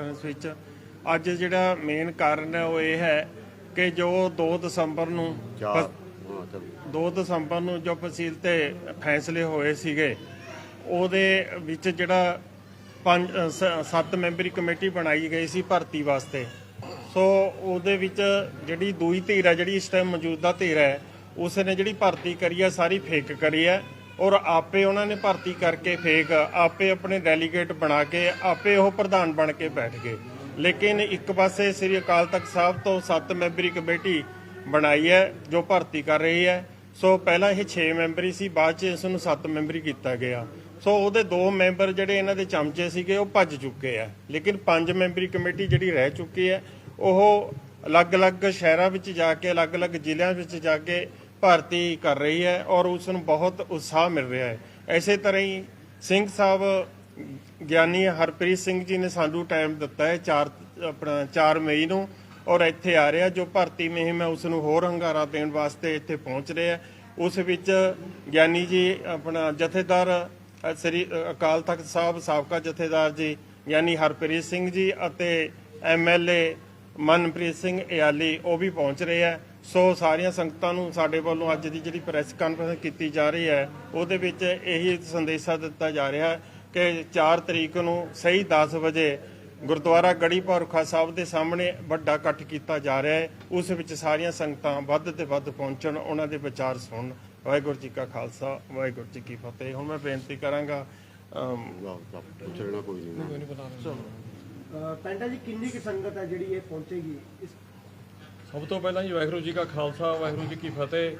Conference ਵਿੱਚ ਅੱਜ ਜਿਹੜਾ ਮੇਨ ਕਾਰਨ ਹੈ ਉਹ ਇਹ ਹੈ ਕਿ ਜੋ 2 ਦਸੰਬਰ ਨੂੰ ਚਾਰ। ਪ- ਹਾਂ ਚੱਲ। 2 ਦਸੰਬਰ ਨੂੰ ਜੋ ਫਸੀਲ ਤੇ ਫੈਸਲੇ ਹੋਏ ਸੀਗੇ ਉਹਦੇ ਵਿੱਚ ਜਿਹੜਾ ਪੰਜ ਸੱਤ ਮੈਂਬਰੀ ਕਮੇਟੀ ਬਣਾਈ ਗਈ ਸੀ ਭਰਤੀ ਵਾਸਤੇ। ਸੋ ਉਹਦੇ ਵਿੱਚ ਜਿਹੜੀ ਦੂਈ ਧਿਰ ਹੈ ਜਿਹੜੀ ਇਸ ਟਾਈਮ ਮੌਜੂਦਾ ਧਿਰ ਹੈ ਉਸ ਨੇ ਜਿਹੜੀ ਭਰਤੀ ਕਰੀ ਹੈ ਸਾਰੀ ਫੇਕ ਕਰੀ ਹੈ ਔਰ ਆਪੇ ਉਹਨਾਂ ਨੇ ਭਰਤੀ ਕਰਕੇ ਫੇਕ ਆਪੇ ਆਪਣੇ ਡੈਲੀਗੇਟ ਬਣਾ ਕੇ, ਆਪੇ ਉਹ ਪ੍ਰਧਾਨ ਬਣ ਕੇ ਬੈਠ ਗਏ। ਲੇਕਿਨ ਇੱਕ ਪਾਸੇ ਸ੍ਰੀ ਅਕਾਲ ਤਖਤ ਸਾਹਿਬ ਤੋਂ ਸੱਤ ਮੈਂਬਰੀ ਕਮੇਟੀ ਬਣਾਈ ਹੈ, ਜੋ ਭਰਤੀ ਕਰ ਰਹੀ ਹੈ। ਸੋ ਪਹਿਲਾਂ ਇਹ 6 ਮੈਂਬਰੀ ਸੀ, ਬਾਅਦ ਚ ਇਸ ਨੂੰ 7 ਮੈਂਬਰੀ ਕੀਤਾ ਗਿਆ। ਸੋ ਉਹਦੇ ਦੋ ਮੈਂਬਰ ਜਿਹੜੇ ਇਹਨਾਂ ਦੇ ਚਮਚੇ ਸੀਗੇ, ਉਹ ਭੱਜ ਚੁੱਕੇ ਆ। ਲੇਕਿਨ ਪੰਜ ਮੈਂਬਰੀ ਕਮੇਟੀ ਜਿਹੜੀ ਰਹਿ ਚੁੱਕੀ ਹੈ, ਉਹ ਅਲੱਗ-ਅਲੱਗ ਸ਼ਹਿਰਾਂ ਵਿੱਚ ਜਾ ਕੇ, ਅਲੱਗ-ਅਲੱਗ ਜ਼ਿਲ੍ਹਿਆਂ ਵਿੱਚ ਜਾ ਕੇ ਭਰਤੀ ਕਰ ਰਹੀ ਹੈ ਔਰ ਉਸ ਨੂੰ ਬਹੁਤ ਉਤਸ਼ਾਹ ਮਿਲ ਰਿਹਾ ਹੈ। ਐਸੇ ਤਰ੍ਹਾਂ ਹੀ ਸਿੰਘ ਸਾਹਿਬ, ਗਿਆਨੀ ਹਰਪ੍ਰੀਤ ਸਿੰਘ ਜੀ ਨੇ ਸਾਨੂੰ ਟਾਈਮ ਦਿੱਤਾ ਹੈ 4 ਆਪਣਾ 4 ਮਈ ਨੂੰ ਔਰ ਇੱਥੇ ਆ ਰਿਹਾ ਜੋ ਭਰਤੀ ਮੁਹਿੰਮ ਹੈ ਉਸ ਨੂੰ ਹੋਰ ਹੰਗਾਰਾ ਦੇਣ ਵਾਸਤੇ ਇੱਥੇ ਪਹੁੰਚ ਰਿਹਾ ਹੈ। ਉਸ ਵਿੱਚ ਗਿਆਨੀ ਜੀ, ਆਪਣਾ ਜਥੇਦਾਰ ਸ੍ਰੀ ਅਕਾਲ ਤਖਤ ਸਾਹਿਬ, ਸਾਬਕਾ ਜਥੇਦਾਰ ਜੀ ਗਿਆਨੀ ਹਰਪ੍ਰੀਤ ਸਿੰਘ ਜੀ ਅਤੇ ਐਮਐਲਏ ਮਨਪ੍ਰੀਤ ਸਿੰਘ ਇਆਲੀ ਉਹ ਵੀ ਪਹੁੰਚ ਰਹੇ ਹੈ। ਸੋ ਸਾਰੀਆਂ ਸੰਗਤਾਂ ਨੂੰ ਸਾਡੇ ਵੱਲੋਂ ਅੱਜ ਦੀ ਜਿਹੜੀ ਪ੍ਰੈਸ ਕਾਨਫਰੰਸ ਕੀਤੀ ਜਾ ਰਹੀ ਹੈ ਉਹਦੇ ਵਿੱਚ ਇਹੀ ਸੰਦੇਸ਼ਾ ਦਿੱਤਾ ਜਾ ਰਿਹਾ ਹੈ ਕਿ 4 ਤਰੀਕ ਨੂੰ ਸਹੀ 10 ਵਜੇ ਗੁਰਦੁਆਰਾ ਗੜੀ ਪੌਰਖਾ ਸਾਹਿਬ ਦੇ ਸਾਹਮਣੇ ਵੱਡਾ ਇਕੱਠ ਕੀਤਾ ਜਾ ਰਿਹਾ ਹੈ। ਉਸ ਵਿੱਚ ਸਾਰੀਆਂ ਸੰਗਤਾਂ ਵੱਧ ਤੇ ਵੱਧ ਪਹੁੰਚਣ ਉਹਨਾਂ ਦੇ ਵਿਚਾਰ ਸੁਣਨ। ਵਾਹਿਗੁਰੂ ਜੀ ਕਾ ਖਾਲਸਾ ਵਾਹਿਗੁਰੂ ਜੀ ਕੀ ਫਤਿਹ। ਹੁਣ ਮੈਂ ਬੇਨਤੀ ਕਰਾਂਗਾ ਕੋਈ ਨਹੀਂ। ਪੈਂਟਾ ਜੀ ਕਿੰਨੀ ਕੁ ਸੰਗਤ ਹੈ ਜਿਹੜੀ ਇਹ ਪਹੁੰਚੇਗੀ? ਇਸ ਸਭ ਤੋਂ ਪਹਿਲਾਂ ਜੀ ਵਾਹਿਗੁਰੂ ਜੀ ਕਾ ਖਾਲਸਾ, ਵਾਹਿਗੁਰੂ ਜੀ ਕੀ ਫਤਿਹ।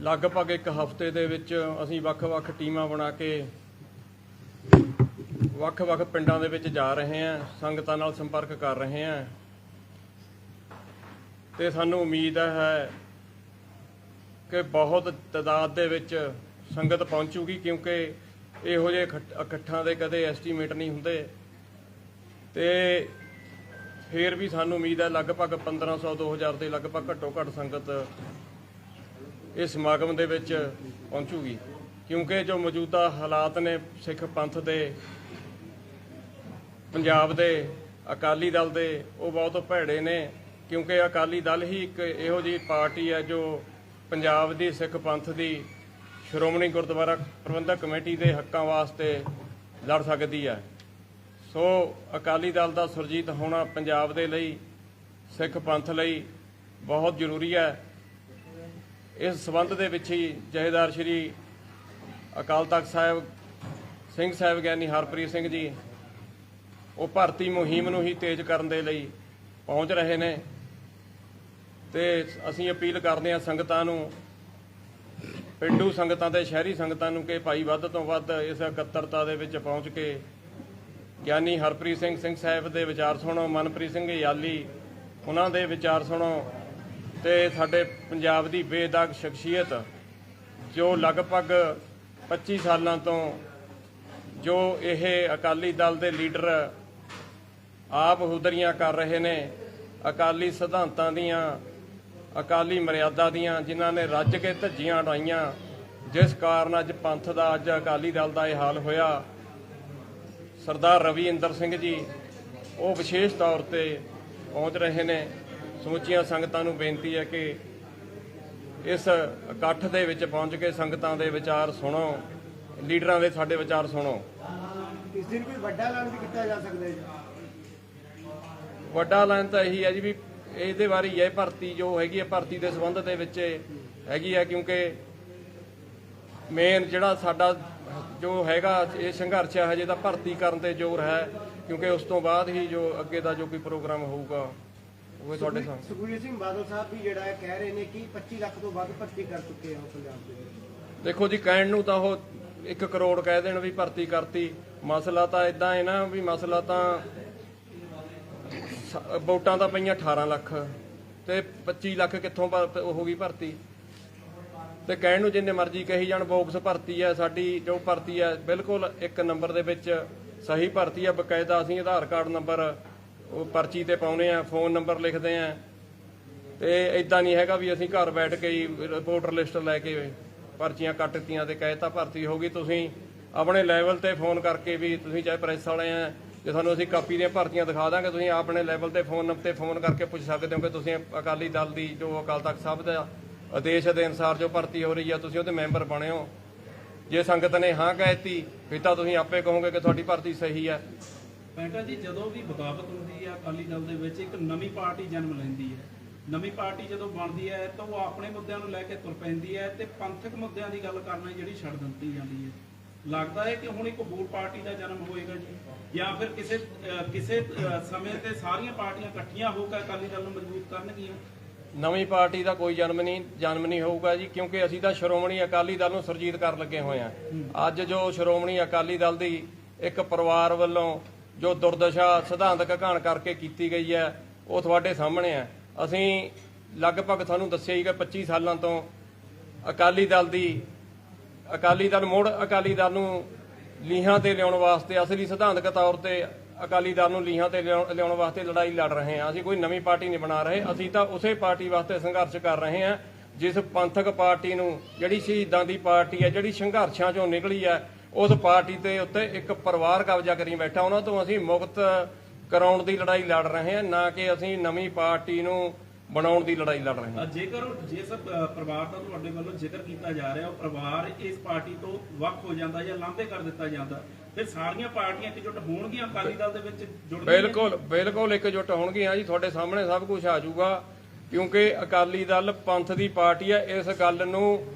ਲਗਭਗ ਇੱਕ ਹਫ਼ਤੇ ਦੇ ਵਿੱਚ ਅਸੀਂ ਵੱਖ-ਵੱਖ ਟੀਮਾਂ ਬਣਾ ਕੇ ਵੱਖ-ਵੱਖ ਪਿੰਡਾਂ ਦੇ ਵਿੱਚ ਜਾ ਰਹੇ ਹਾਂ, ਸੰਗਤਾਂ ਨਾਲ ਸੰਪਰਕ ਕਰ ਰਹੇ ਹਾਂ। ਤੇ ਸਾਨੂੰ ਉਮੀਦ ਹੈ ਕਿ ਬਹੁਤ ਤਦਾਦ ਦੇ ਵਿੱਚ ਸੰਗਤ ਪਹੁੰਚੂਗੀ ਕਿਉਂਕਿ ਇਹੋ ਜਿਹੇ ਇਕੱਠਾਂ ਦੇ ਕਦੇ ਐਸਟੀਮੇਟ ਨਹੀਂ ਹੁੰਦੇ। ਤੇ ਫੇਰ ਵੀ ਸਾਨੂੰ ਉਮੀਦ ਹੈ ਲਗਭਗ 1500 2000 ਦੇ ਲਗਭਗ ਘੱਟੋ ਘੱਟ ਸੰਗਤ ਇਸ ਸਮਾਗਮ ਦੇ ਵਿੱਚ ਪਹੁੰਚੂਗੀ। ਕਿਉਂਕਿ ਜੋ ਮੌਜੂਦਾ ਹਾਲਾਤ ਨੇ ਸਿੱਖ ਪੰਥ ਦੇ, ਪੰਜਾਬ ਦੇ, ਅਕਾਲੀ ਦਲ ਦੇ, ਉਹ ਬਹੁਤ ਭੈੜੇ ਨੇ। ਕਿਉਂਕਿ ਅਕਾਲੀ ਦਲ ਹੀ ਇੱਕ ਇਹੋ ਜਿਹੀ ਪਾਰਟੀ ਹੈ ਜੋ ਪੰਜਾਬ ਦੀ, ਸਿੱਖ ਪੰਥ ਦੀ ਸ਼੍ਰੋਮਣੀ ਗੁਰਦੁਆਰਾ ਪ੍ਰਬੰਧਕ ਕਮੇਟੀ ਦੇ ਹੱਕਾਂ ਵਾਸਤੇ ਲੜ ਸਕਦੀ ਹੈ। ਸੋ ਅਕਾਲੀ ਦਲ ਦਾ ਸੁਰਜੀਤ ਹੋਣਾ ਪੰਜਾਬ ਦੇ ਲਈ, ਸਿੱਖ ਪੰਥ ਲਈ ਬਹੁਤ ਜ਼ਰੂਰੀ ਹੈ। ਇਸ ਸਬੰਧ ਦੇ ਵਿੱਚ ਹੀ ਜਹੇਦਾਰ ਸ਼੍ਰੀ ਅਕਾਲ ਤਖਤ ਸਾਹਿਬ, ਸਿੰਘ ਸਾਹਿਬ ਗਿਆਨੀ ਹਰਪ੍ਰੀਤ ਸਿੰਘ ਜੀ, ਉਹ ਭਰਤੀ ਮੁਹਿੰਮ ਨੂੰ ਹੀ ਤੇਜ਼ ਕਰਨ ਦੇ ਲਈ ਪਹੁੰਚ ਰਹੇ ਨੇ ਤੇ ਅਸੀਂ ਅਪੀਲ ਕਰਦੇ ਹਾਂ ਸੰਗਤਾਂ ਨੂੰ, ਪਿੰਡੂ ਸੰਗਤਾਂ ਤੇ ਸ਼ਹਿਰੀ ਸੰਗਤਾਂ ਨੂੰ ਕਿ ਭਾਈ ਵੱਧ ਤੋਂ ਵੱਧ ਇਸ ਇਕੱਤਰਤਾ ਦੇ ਵਿੱਚ ਪਹੁੰਚ ਕੇ ਗਿਆਨੀ ਹਰਪ੍ਰੀਤ ਸਿੰਘ ਸਿੰਘ ਸਾਹਿਬ ਦੇ ਵਿਚਾਰ ਸੁਣੋ, ਮਨਪ੍ਰੀਤ ਸਿੰਘ ਯਾਲੀ, ਉਹਨਾਂ ਦੇ ਵਿਚਾਰ ਸੁਣੋ ਤੇ ਸਾਡੇ ਪੰਜਾਬ ਦੀ ਬੇਦਾਗ ਸ਼ਖਸੀਅਤ ਜੋ ਲਗਭਗ 25 ਸਾਲਾਂ ਤੋਂ ਜੋ ਇਹ ਅਕਾਲੀ ਦਲ ਦੇ ਲੀਡਰ ਆਪ ਹੁਦਰੀਆਂ ਕਰ ਰਹੇ ਨੇ, ਅਕਾਲੀ ਸਿਧਾਂਤਾਂ ਦੀਆਂ, ਅਕਾਲੀ ਮਰਿਆਦਾ ਦੀਆਂ, ਜਿਨ੍ਹਾਂ ਨੇ ਰੱਜ ਕੇ ਧੱਜੀਆਂ ਉਡਾਈਆਂ, ਜਿਸ ਕਾਰਨ ਅੱਜ ਪੰਥ ਦਾ, ਅੱਜ ਅਕਾਲੀ ਦਲ ਦਾ ਇਹ ਹਾਲ ਹੋਇਆ। ਸਰਦਾਰ ਰਵੀ ਇੰਦਰ ਸਿੰਘ ਜੀ ਉਹ ਵਿਸ਼ੇਸ਼ ਤੌਰ ਤੇ ਪਹੁੰਚ ਰਹੇ ਨੇ। ਸਮੁੱਚੀਆਂ ਸੰਗਤਾਂ ਨੂੰ ਬੇਨਤੀ ਹੈ ਕਿ ਇਸ ਇਕੱਠ ਦੇ ਵਿੱਚ ਪਹੁੰਚ ਕੇ ਸੰਗਤਾਂ ਦੇ ਵਿਚਾਰ ਸੁਣੋ ਲੀਡਰਾਂ ਦੇ ਸਾਡੇ ਵਿਚਾਰ ਸੁਣੋ। ਇਸ ਦਿਨ ਕੋਈ ਵੱਡਾ ਐਲਾਨ ਵੀ ਕੀਤਾ ਜਾ ਸਕਦਾ ਹੈ ਜੀ? ਵੱਡਾ ਐਲਾਨ ਤਾਂ ਇਹੀ ਹੈ ਜੀ ਵੀ ਇਹਦੇ ਬਾਰੇ ਹੀ ਹੈ ਭਰਤੀ ਜੋ ਹੈਗੀ ਹੈ ਭਰਤੀ ਦੇ ਸੰਬੰਧ ਦੇ ਵਿੱਚ ਹੈਗੀ ਹੈ ਕਿਉਂਕਿ ਮੇਨ ਜਿਹੜਾ ਸਾਡਾ ਜੋ ਹੈਗਾ ਇਹ ਸੰਘਰਸ਼ ਹੈ ਹਜੇ ਤਾਂ ਭਰਤੀ ਕਰਨ ਤੇ ਜ਼ੋਰ ਹੈ ਕਿਉਂਕਿ ਉਸ ਤੋਂ ਬਾਅਦ ਹੀ ਜੋ ਅੱਗੇ ਦਾ ਜੋ ਕੋਈ ਪ੍ਰੋਗਰਾਮ ਹੋਊਗਾ ਉਹ ਤੁਹਾਡੇ ਸਾਹਮਣੇ। ਸੁਖਬੀਰ ਸਿੰਘ ਬਾਦਲ ਸਾਹਿਬ ਵੀ ਜਿਹੜਾ ਹੈ ਕਹਿ ਰਹੇ ਨੇ ਕਿ 25 ਲੱਖ ਤੋਂ ਵੱਧ ਭਰਤੀ ਕਰ ਚੁੱਕੇ ਆ ਪੰਜਾਬ ਦੇ ਦੇਖੋ ਜੀ ਕਹਿਣ ਨੂੰ ਤਾਂ ਉਹ 1 ਕਰੋੜ ਕਹਿ ਦੇਣ ਵੀ ਭਰਤੀ ਕਰਤੀ। ਮਸਲਾ ਤਾਂ ਇਦਾਂ ਹੈ ਨਾ ਵੀ ਮਸਲਾ ਤਾਂ ਵੋਟਾਂ ਤਾਂ ਪਈਆਂ 18 ਲੱਖ ਤੇ 25 ਲੱਖ ਕਿੱਥੋਂ ਹੋ ਗਈ ਭਰਤੀ। ਤੇ ਕਹਿਣ ਨੂੰ ਜਿੰਨੇ ਮਰਜ਼ੀ ਕਹੀ ਜਾਣ ਬੋਕਸ ਭਰਤੀ ਹੈ ਸਾਡੀ ਜੋ ਭਰਤੀ ਹੈ ਬਿਲਕੁਲ ਇੱਕ ਨੰਬਰ ਦੇ ਵਿੱਚ ਸਹੀ ਭਰਤੀ ਹੈ ਬਕਾਇਦਾ ਅਸੀਂ ਆਧਾਰ ਕਾਰਡ ਨੰਬਰ ਉਹ ਪਰਚੀ ਤੇ ਪਾਉਨੇ ਆ ਫੋਨ ਨੰਬਰ ਲਿਖਦੇ ਆ। ਤੇ ਇਦਾਂ ਨਹੀਂ ਹੈਗਾ ਵੀ ਅਸੀਂ ਘਰ ਬੈਠ ਕੇ ਹੀ ਰਿਪੋਰਟਰ ਲਿਸਟ ਲੈ ਕੇ ਪਰਚੀਆਂ ਕੱਟਤੀਆਂ ਤੇ ਕਹਿਤਾ ਭਰਤੀ ਹੋ ਗਈ। ਤੁਸੀਂ ਆਪਣੇ ਲੈਵਲ ਤੇ ਫੋਨ ਕਰਕੇ ਵੀ ਤੁਸੀਂ ਚਾਹੇ ਪ੍ਰੈਸ ਵਾਲੇ ਆ, ਜੇ ਤੁਹਾਨੂੰ ਅਸੀਂ ਕਾਪੀ ਦੀਆਂ ਭਰਤੀਆਂ ਦਿਖਾ ਦਾਂਗੇ, ਤੁਸੀਂ ਆਪਣੇ ਲੈਵਲ ਤੇ ਫੋਨ ਨੰਬਰ ਤੇ ਫੋਨ ਕਰਕੇ ਪੁੱਛ ਸਕਦੇ ਹੋ ਕਿ ਤੁਸੀਂ ਅਕਾਲੀ ਦਲ ਦੀ, ਜੋ ਅਕਾਲ ਤਖਤ ਸਾਹਿਬ ਦਾ ਆਦੇਸ਼ ਦੇ ਅਨੁਸਾਰ ਜੋ ਭਰਤੀ ਹੋ ਰਹੀ ਆ, ਤੁਸੀਂ ਉਹਦੇ ਮੈਂਬਰ ਬਣੇ ਹੋ। ਜੇ ਸੰਗਤ ਨੇ ਹਾਂ ਕਹਿਤੀ ਫਿਰ ਤਾਂ ਤੁਸੀਂ ਆਪੇ ਕਹੋਗੇ ਕਿ ਤੁਹਾਡੀ ਭਰਤੀ ਸਹੀ ਹੈ ਬੈਂਟਾ ਜੀ, ਜਦੋਂ ਵੀ ਬਗਾਵਤ ਹੁੰਦੀ ਹੈ ਅਕਾਲੀ ਦਲ ਦੇ ਵਿੱਚ ਇੱਕ ਨਵੀਂ ਪਾਰਟੀ ਜਨਮ ਲੈਂਦੀ ਹੈ। ਨਵੀਂ ਪਾਰਟੀ ਜਦੋਂ ਬਣਦੀ ਹੈ, ਤਾਂ ਉਹ ਆਪਣੇ ਮੁੱਦਿਆਂ ਨੂੰ ਲੈ ਕੇ ਤੁਰ ਪੈਂਦੀ ਹੈ ਤੇ ਪੰਥਕ ਮੁੱਦਿਆਂ ਦੀ ਗੱਲ ਕਰਨਾ ਜਿਹੜੀ ਛੱਡ ਦਿੱਤੀ ਜਾਂਦੀ ਹੈ। ਲੱਗਦਾ ਹੈ ਕਿ ਹੁਣ ਇੱਕ ਹੋਰ ਪਾਰਟੀ ਦਾ ਜਨਮ ਹੋਏਗਾ ਜੀ, ਜਾਂ ਫਿਰ ਕਿਸੇ ਕਿਸੇ ਸਮੇਂ ਤੇ ਸਾਰੀਆਂ ਪਾਰਟੀਆਂ ਇਕੱਠੀਆਂ ਹੋ ਕੇ ਅਕਾਲੀ ਦਲ ਨੂੰ ਮਜ਼ਬੂਤ ਕਰਨਗੀਆਂ। ਨਵੀਂ ਪਾਰਟੀ ਦਾ ਕੋਈ ਜਨਮ ਨਹੀਂ ਜਨਮ ਨਹੀਂ ਹੋਊਗਾ ਜੀ, ਕਿਉਂਕਿ ਅਸੀਂ ਤਾਂ ਸ਼੍ਰੋਮਣੀ ਅਕਾਲੀ ਦਲ ਨੂੰ ਸਰਜੀਤ ਕਰਨ ਲੱਗੇ ਹੋਏ ਆ ਅੱਜ ਜੋ ਸ਼੍ਰੋਮਣੀ ਅਕਾਲੀ ਦਲ ਦੀ ਇੱਕ ਪਰਿਵਾਰ ਵੱਲੋਂ ਜੋ ਦੁਰਦਸ਼ਾ ਸਿਧਾਂਤਕ ਘਾਣ ਕਰਕੇ ਕੀਤੀ ਗਈ ਹੈ, ਉਹ ਤੁਹਾਡੇ ਸਾਹਮਣੇ ਹੈ। ਅਸੀਂ ਲਗਭਗ ਤੁਹਾਨੂੰ ਦੱਸਿਆ ਹੀ ਕਿ 25 ਸਾਲਾਂ ਤੋਂ ਅਕਾਲੀ ਦਲ ਦੀ, ਅਕਾਲੀ ਦਲ ਮੁੜ ਅਕਾਲੀ ਦਲ ਨੂੰ ਲੀਹਾਂ ਤੇ ਲਿਆਉਣ ਵਾਸਤੇ ਅਸਲੀ ਸਿਧਾਂਤਕ ਤੌਰ ਤੇ ਅਕਾਲੀ ਦਲ ਨੂੰ ਲੀਹਾਂ ਤੇ ਲਿਆਉਣ ਲਿਆਉਣ ਵਾਸਤੇ ਲੜਾਈ ਲੜ ਰਹੇ ਹਾਂ। ਅਸੀਂ ਕੋਈ ਨਵੀਂ ਪਾਰਟੀ ਨਹੀਂ ਬਣਾ ਰਹੇ। ਅਸੀਂ ਤਾਂ ਉਸੇ ਪਾਰਟੀ ਵਾਸਤੇ ਸੰਘਰਸ਼ ਕਰ ਰਹੇ ਹਾਂ ਜਿਸ ਪੰਥਕ ਪਾਰਟੀ ਨੂੰ ਜਿਹੜੀ ਸ਼ਹੀਦਾਂ ਦੀ ਪਾਰਟੀ ਹੈ ਜਿਹੜੀ ਸੰਘਰਸ਼ਾਂ ਚੋਂ ਨਿਕਲੀ ਹੈ ਉਸ ਪਾਰਟੀ ਦੇ ਉੱਤੇ ਇੱਕ ਪਰਿਵਾਰ ਕਬਜ਼ਾ ਕਰੀ ਬੈਠਾ। ਉਹਨਾਂ ਤੋਂ ਅਸੀਂ ਮੁਕਤ ਕਰਾਉਣ ਦੀ ਲੜਾਈ ਲੜ ਰਹੇ ਹਾਂ ਨਾ ਕਿ ਅਸੀਂ ਨਵੀਂ ਪਾਰਟੀ ਨੂੰ ਬਣਾਉਣ ਦੀ ਲੜਾਈ ਲੜ ਰਹੇ ਹਾਂ। ਜੇਕਰ ਜਿਸ ਅ, ਪਰਿਵਾਰ ਦਾ ਤੁਹਾਡੇ ਵੱਲੋਂ ਜ਼ਿਕਰ ਕੀਤਾ ਜਾ ਰਿਹਾ ਉਹ ਪਰਿਵਾਰ ਇਸ ਪਾਰਟੀ ਤੋਂ ਵੱਖ ਹੋ ਜਾਂਦਾ ਜਾਂ ਲਾਂਭੇ ਕਰ ਦਿੱਤਾ ਜਾਂਦਾ। ਫਿਰ ਸਾਰੀਆਂ ਪਾਰਟੀਆਂ ਇਕਜੁੱਟ ਹੋਣਗੀਆਂ ਅਕਾਲੀ ਦਲ ਦੇ ਵਿੱਚ ਜੁੜਦੀਆਂ ਬਿਲਕੁਲ ਬਿਲਕੁਲ ਇਕਜੁੱਟ ਹੋਣਗੀਆਂ ਜੀ। ਤੁਹਾਡੇ ਸਾਹਮਣੇ ਸਭ ਕੁਝ ਆ ਜਾਊਗਾ। ਕਿਉਂਕਿ ਅਕਾਲੀ ਦਲ ਪੰਥ ਦੀ ਪਾਰਟੀ ਹੈ। ਇਸ ਗੱਲ ਨੂੰ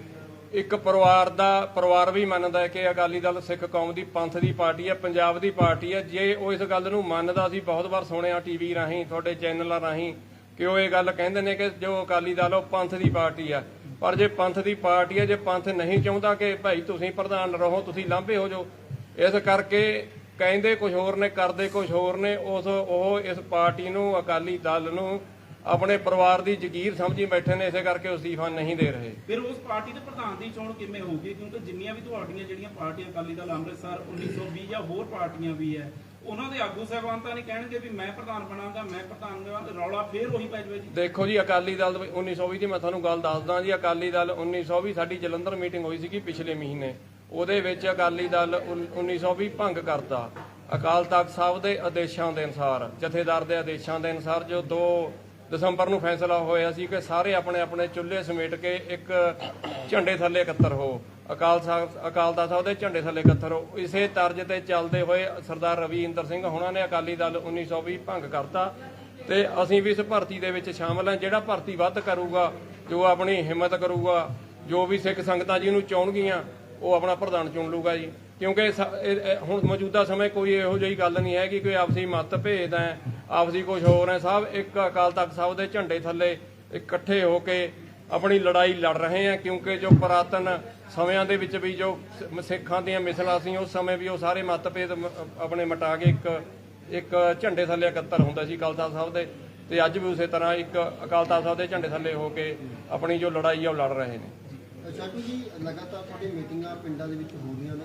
ਇੱਕ ਪਰਿਵਾਰ ਦਾ, ਪਰਿਵਾਰ ਵੀ ਮੰਨਦਾ ਹੈ ਕਿ ਅਕਾਲੀ ਦਲ ਸਿੱਖ ਕੌਮ ਦੀ ਪੰਥ ਦੀ ਪਾਰਟੀ ਹੈ, ਪੰਜਾਬ ਦੀ ਪਾਰਟੀ ਹੈ। ਜੇ ਉਹ ਇਸ ਗੱਲ ਨੂੰ ਮੰਨਦਾ ਸੀ, ਬਹੁਤ ਵਾਰ ਸੁਣਿਆ ਟੀਵੀ ਰਾਹੀਂ, ਤੁਹਾਡੇ ਚੈਨਲਾਂ ਰਾਹੀਂ ਕਿ ਉਹ ਇਹ ਗੱਲ ਕਹਿੰਦੇ ਨੇ ਕਿ ਜੋ ਅਕਾਲੀ ਦਲ ਉਹ ਪੰਥ ਦੀ ਪਾਰਟੀ ਆ। ਪਰ ਜੇ ਪੰਥ ਦੀ ਪਾਰਟੀ ਹੈ, ਜੇ ਪੰਥ ਨਹੀਂ ਚਾਹੁੰਦਾ ਕਿ ਭਾਈ ਤੁਸੀਂ ਪ੍ਰਧਾਨ ਰਹੋ, ਤੁਸੀਂ ਲਾਂਭੇ ਹੋ ਜਾਓ ਇਸ ਕਰਕੇ ਕਹਿੰਦੇ ਕੁਝ ਹੋਰ ਨੇ ਕਰਦੇ ਕੁਝ ਹੋਰ ਨੇ ਉਸ ਉਹ ਇਸ ਪਾਰਟੀ ਨੂੰ ਅਕਾਲੀ ਦਲ ਨੂੰ ਆਪਣੇ ਪਰਿਵਾਰ ਦੀ ਜ਼ਗੀਰ ਸਮਝੀ ਬੈਠੇ ਨੇ ਇਸੇ ਕਰਕੇ ਅਸਤੀਫਾ ਨਹੀਂ ਦੇ ਰਹੇ। ਫਿਰ ਉਸ ਪਾਰਟੀ ਦੇ ਪ੍ਰਧਾਨ ਦੀ ਚੋਣ ਕਿਵੇਂ ਹੋਊਗੀ? ਕਿਉਂਕਿ ਜਿੰਨੀਆਂ ਵੀ ਤੁਹਾਡੀਆਂ ਜਿਹੜੀਆਂ ਪਾਰਟੀਆਂ ਅਕਾਲੀ ਦਲ ਅੰਮ੍ਰਿਤਸਰ 1920 ਜਾਂ ਹੋਰ ਪਾਰਟੀਆਂ ਵੀ ਹੈ ਉਹਨਾਂ ਦੇ ਆਗੂ ਸਾਹਿਬਾਨ ਤਾਂ ਨਹੀਂ ਕਹਿਣਗੇ ਵੀ ਮੈਂ ਪ੍ਰਧਾਨ ਬਣਾਂਗਾ ਮੈਂ ਪ੍ਰਧਾਨ ਬਣਾਂਗਾ ਰੌਲਾ ਫੇਰ ਉਹੀ ਪੈ ਜਾਵੇ ਜੀ। ਦੇਖੋ ਜੀ ਅਕਾਲੀ ਦਲ 1920 ਦੀ ਮੈਂ ਤੁਹਾਨੂੰ ਗੱਲ ਦੱਸਦਾ ਜੀ ਅਕਾਲੀ ਦਲ 1920 ਸਾਡੀ ਜਲੰਧਰ ਮੀਟਿੰਗ ਹੋਈ ਸੀਗੀ ਪਿਛਲੇ ਮਹੀਨੇ। ਉਹਦੇ ਵਿੱਚ ਅਕਾਲੀ ਦਲ ਉਨ- 1920 ਭੰਗ ਕਰਤਾ। ਅਕਾਲ ਤਖਤ ਸਾਹਿਬ ਦੇ ਆਦੇਸ਼ਾਂ ਦੇ ਅਨੁਸਾਰ, ਜਥੇਦਾਰ ਦੇ ਆਦੇਸ਼ਾਂ ਦੇ ਅਨੁਸਾਰ ਜੋ 2 ਦਸੰਬਰ ਨੂੰ ਫੈਸਲਾ ਹੋਇਆ ਸੀ ਕਿ ਸਾਰੇ ਆਪਣੇ ਆਪਣੇ ਚੁੱਲ੍ਹੇ ਸਮੇਟ ਕੇ ਇੱਕ ਝੰਡੇ ਥੱਲੇ ਇਕੱਤਰ ਹੋ। ਅਕਾਲ ਸਾਹਿਬ ਅਕਾਲ ਤਖਤ ਸਾਹਿਬ ਦੇ ਝੰਡੇ ਥੱਲੇ ਇਕੱਤਰ ਹੋ। ਇਸੇ ਤਰਜ ਤੇ ਚੱਲਦੇ ਹੋਏ ਸਰਦਾਰ ਰਵੀਂਦਰ ਸਿੰਘ ਹੁਣਾਂ ਨੇ ਅਕਾਲੀ ਦਲ 1920 ਭੰਗ ਕਰਤਾ ਤੇ ਅਸੀਂ ਵੀ ਇਸ ਭਰਤੀ ਦੇ ਵਿੱਚ ਸ਼ਾਮਲ ਹਾਂ। ਜਿਹੜਾ ਭਰਤੀ ਵੱਧ ਕਰੂਗਾ, ਜੋ ਆਪਣੀ ਹਿੰਮਤ ਕਰੂਗਾ, ਜੋ ਵੀ ਸਿੱਖ ਸੰਗਤਾਂ ਜੀ ਨੂੰ ਚਾਹਣਗੀਆਂ ਉਹ ਆਪਣਾ ਪ੍ਰਧਾਨ ਚੁਣ ਲੂਗਾ ਜੀ। ਕਿਉਂਕਿ ਹੁਣ ਮੌਜੂਦਾ ਸਮੇਂ ਕੋਈ ਇਹੋ ਜਿਹੀ ਗੱਲ ਨਹੀਂ ਹੈ ਕਿ ਕੋਈ ਆਪਸੀ ਮਤ ਭੇਦ ਹੈ, ਆਪਸੀ ਕੁਝ ਹੋਰ ਹੈ। ਸਭ ਇੱਕ ਅਕਾਲ ਤਖਤ ਸਾਹਿਬ ਦੇ ਝੰਡੇ ਥੱਲੇ ਇਕੱਠੇ ਹੋ ਕੇ ਆਪਣੀ ਲੜਾਈ ਲੜ ਰਹੇ ਹਾਂ, ਕਿਉਂਕਿ ਜੋ ਪੁਰਾਤਨ ਸਮਿਆਂ ਦੇ ਵਿੱਚ ਵੀ ਜੋ ਸਿੱਖਾਂ ਦੀਆਂ ਮਿਸਲਾਂ ਸੀ, ਉਸ ਸਮੇਂ ਵੀ ਉਹ ਸਾਰੇ ਮਤਭੇਦ ਆਪਣੇ ਮਟਾ ਕੇ ਇੱਕ ਇੱਕ ਝੰਡੇ ਥੱਲੇ ਇਕੱਤਰ ਹੁੰਦਾ ਸੀ ਅਕਾਲ ਤਖਤ ਸਾਹਿਬ ਦੇ। ਤੇ ਅੱਜ ਵੀ ਉਸੇ ਤਰ੍ਹਾਂ ਇੱਕ ਅਕਾਲ ਤਖਤ ਸਾਹਿਬ ਦੇ ਝੰਡੇ ਥੱਲੇ ਹੋ ਕੇ ਆਪਣੀ ਜੋ ਲੜਾਈ ਆ, ਉਹ ਲੜ ਰਹੇ ਨੇ। ਸ਼ਾਟੂ ਜੀ, ਲਗਾਤਾਰ ਤੁਹਾਡੀ ਮੀਟਿੰਗਾਂ ਪਿੰਡਾਂ ਦੇ ਵਿੱਚ ਹੋ ਰਹੀਆਂ ਨੇ।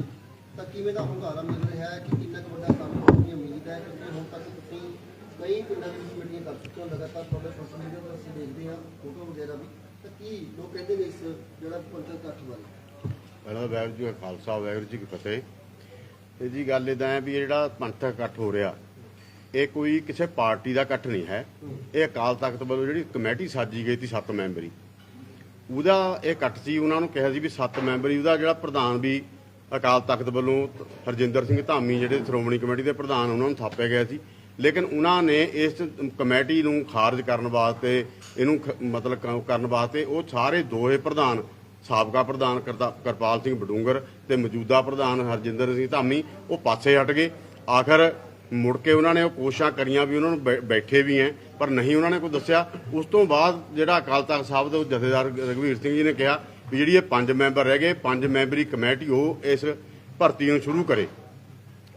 ਤਾਂ ਕਿਵੇਂ ਦਾ ਹੁੰਗਾਰਾ ਮਿਲ ਰਿਹਾ ਹੈ? ਕਿ ਕਿੰਨਾ ਕੁ ਵੱਡਾ ਕੰਮ ਹੋਣ ਦੀ ਉਮੀਦ ਹੈ? ਕਿਉਂਕਿ ਹੁਣ ਤੱਕ ਤੁਸੀਂ ਕਈ ਪਿੰਡਾਂ ਦੇ ਵਿੱਚ ਮੀਟਿੰਗਾਂ ਕਰ ਚੁੱਕੇ ਹੋ। ਲਗਾਤਾਰ ਤੁਹਾਡੇ ਸੋਸ਼ਲ ਮੀਡੀਆ ਤੇ ਅਸੀਂ ਦੇਖਦੇ ਹਾਂ ਫੋਟੋ ਵਗੈਰਾ ਵੀ। ਤਾਂ ਕੀ ਲੋਕ ਕਹਿੰਦੇ ਨੇ ਇਸ ਜਿਹੜਾ ਪੰਚਾਇਤ ਇਕੱਠ ਬਾਰੇ? ਪਹਿਲਾਂ ਵਾਹਿਗੁਰੂ ਜੀ ਖਾਲਸਾ ਵਾਹਿਗੁਰੂ ਜੀ ਕੀ ਫਤਿਹ। ਤੇ ਜੀ ਗੱਲ ਇਦਾਂ ਹੈ ਵੀ ਜਿਹੜਾ ਪੰਥਕ ਇਕੱਠ ਹੋ ਰਿਹਾ, ਇਹ ਕੋਈ ਕਿਸੇ ਪਾਰਟੀ ਦਾ ਇਕੱਠ ਨਹੀਂ ਹੈ। ਇਹ ਅਕਾਲ ਤਖਤ ਵੱਲੋਂ ਜਿਹੜੀ ਕਮੇਟੀ ਸਾਜੀ ਗਈ ਸੀ ਸੱਤ ਮੈਂਬਰੀ ਉਹਦਾ ਇਹ ਇਕੱਠ ਸੀ, ਉਹਨਾਂ ਨੂੰ ਕਿਹਾ ਸੀ ਵੀ ਸੱਤ ਮੈਂਬਰੀ ਉਹਦਾ ਜਿਹੜਾ ਪ੍ਰਧਾਨ ਵੀ ਅਕਾਲ ਤਖਤ ਵੱਲੋਂ ਹਰਜਿੰਦਰ ਸਿੰਘ ਧਾਮੀ ਜਿਹੜੇ ਸ਼੍ਰੋਮਣੀ ਕਮੇਟੀ ਦੇ ਪ੍ਰਧਾਨ, ਉਹਨਾਂ ਨੂੰ ਥਾਪਿਆ ਗਿਆ ਸੀ। ਲੇਕਿਨ ਉਹਨਾਂ ਨੇ ਇਸ ਕਮੇਟੀ ਨੂੰ ਖਾਰਜ ਕਰਨ ਵਾਸਤੇ, ਇਹਨੂੰ ਖ- ਮਤਲਬ ਕ- ਕਰਨ ਵਾਸਤੇ ਉਹ ਸਾਰੇ ਦੋਹੇ ਪ੍ਰਧਾਨ, ਸਾਬਕਾ ਪ੍ਰਧਾਨ ਕਰਤਾ- ਕਿਰਪਾਲ ਸਿੰਘ ਬਡੂੰਗਰ ਤੇ ਮੌਜੂਦਾ ਪ੍ਰਧਾਨ ਹਰਜਿੰਦਰ ਸਿੰਘ ਧਾਮੀ, ਉਹ ਪਾਸੇ ਹਟ ਗਏ। ਆਖਰ ਮੁੜ ਕੇ ਉਹਨਾਂ ਨੇ ਉਹ ਕੋਸ਼ਿਸ਼ਾਂ ਕਰੀਆਂ ਵੀ ਉਹਨਾਂ ਨੂੰ ਬੈ- ਬੈਠੇ ਵੀ ਐ, ਪਰ ਨਹੀਂ ਉਹਨਾਂ ਨੇ ਕੋਈ ਦੱਸਿਆ। ਉਸ ਤੋਂ ਬਾਅਦ ਜਿਹੜਾ ਅਕਾਲ ਤਖਤ ਸਾਹਿਬ ਦੇ ਜਥੇਦਾਰ ਰਘਵੀਰ ਸਿੰਘ ਜੀ ਨੇ ਕਿਹਾ ਵੀ ਜਿਹੜੀ ਇਹ ਪੰਜ ਮੈਂਬਰ ਰਹਿ ਗਏ, ਪੰਜ ਮੈਂਬਰੀ ਕਮੇਟੀ ਉਹ ਇਸ ਭਰਤੀ ਨੂੰ ਸ਼ੁਰੂ ਕਰੇ।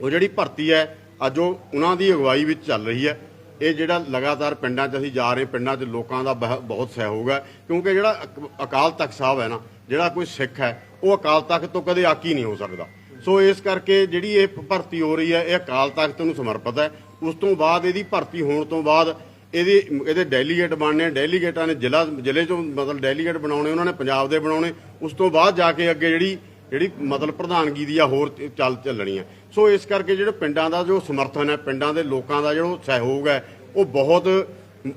ਉਹ ਜਿਹੜੀ ਭਰਤੀ ਹੈ ਅੱਜ ਉਹ ਉਹਨਾਂ ਦੀ ਅਗਵਾਈ ਵਿੱਚ ਚੱਲ ਰਹੀ ਹੈ ਇਹ ਜਿਹੜਾ ਲਗਾਤਾਰ ਪਿੰਡਾਂ 'ਚ ਅਸੀਂ ਜਾ ਰਹੇ ਪਿੰਡਾਂ 'ਚ ਲੋਕਾਂ ਦਾ ਬਹੁ- ਬਹੁਤ ਸਹਿਯੋਗ ਹੈ ਕਿਉਂਕਿ ਜਿਹੜਾ ਅਕ- ਅਕਾਲ ਤਖਤ ਸਾਹਿਬ ਹੈ ਨਾ, ਜਿਹੜਾ ਕੋਈ ਸਿੱਖ ਹੈ ਉਹ ਅਕਾਲ ਤਖਤ ਤੋਂ ਕਦੇ ਆਕੀ ਨਹੀਂ ਹੋ ਸਕਦਾ। ਸੋ ਇਸ ਕਰਕੇ ਜਿਹੜੀ ਇਹ ਭਰਤੀ ਹੋ ਰਹੀ ਹੈ, ਇਹ ਅਕਾਲ ਤਖਤ ਨੂੰ ਸਮਰਪਿਤ ਹੈ। ਉਸ ਤੋਂ ਬਾਅਦ ਇਹਦੀ ਭਰਤੀ ਹੋਣ ਤੋਂ ਬਾਅਦ ਇਹਦੇ ਇਹਦੇ ਡੈਲੀਗੇਟ ਬਣਨੇ ਡੈਲੀਗੇਟਾਂ ਨੇ ਜ਼ਿਲ੍ਹਾ, ਜ਼ਿਲ੍ਹੇ ਚੋਂ ਮਤਲਬ ਡੈਲੀਗੇਟ ਬਣਾਉਣੇ, ਉਹਨਾਂ ਨੇ ਪੰਜਾਬ ਦੇ ਬਣਾਉਣੇ। ਉਸ ਤੋਂ ਬਾਅਦ ਜਾ ਕੇ ਅੱਗੇ ਜਿਹੜੀ ਜਿਹੜੀ ਮਤਲਬ ਪ੍ਰਧਾਨਗੀ ਦੀ ਆ, ਹੋਰ ਚੱਲ ਚੱਲਣੀ ਹੈ ਸੋ ਇਸ ਕਰਕੇ ਜਿਹੜੇ ਪਿੰਡਾਂ ਦਾ ਜੋ ਸਮਰਥਨ ਹੈ, ਪਿੰਡਾਂ ਦੇ ਲੋਕਾਂ ਦਾ ਜਿਹੜਾ ਸਹਿਯੋਗ ਹੈ, ਉਹ ਬਹੁਤ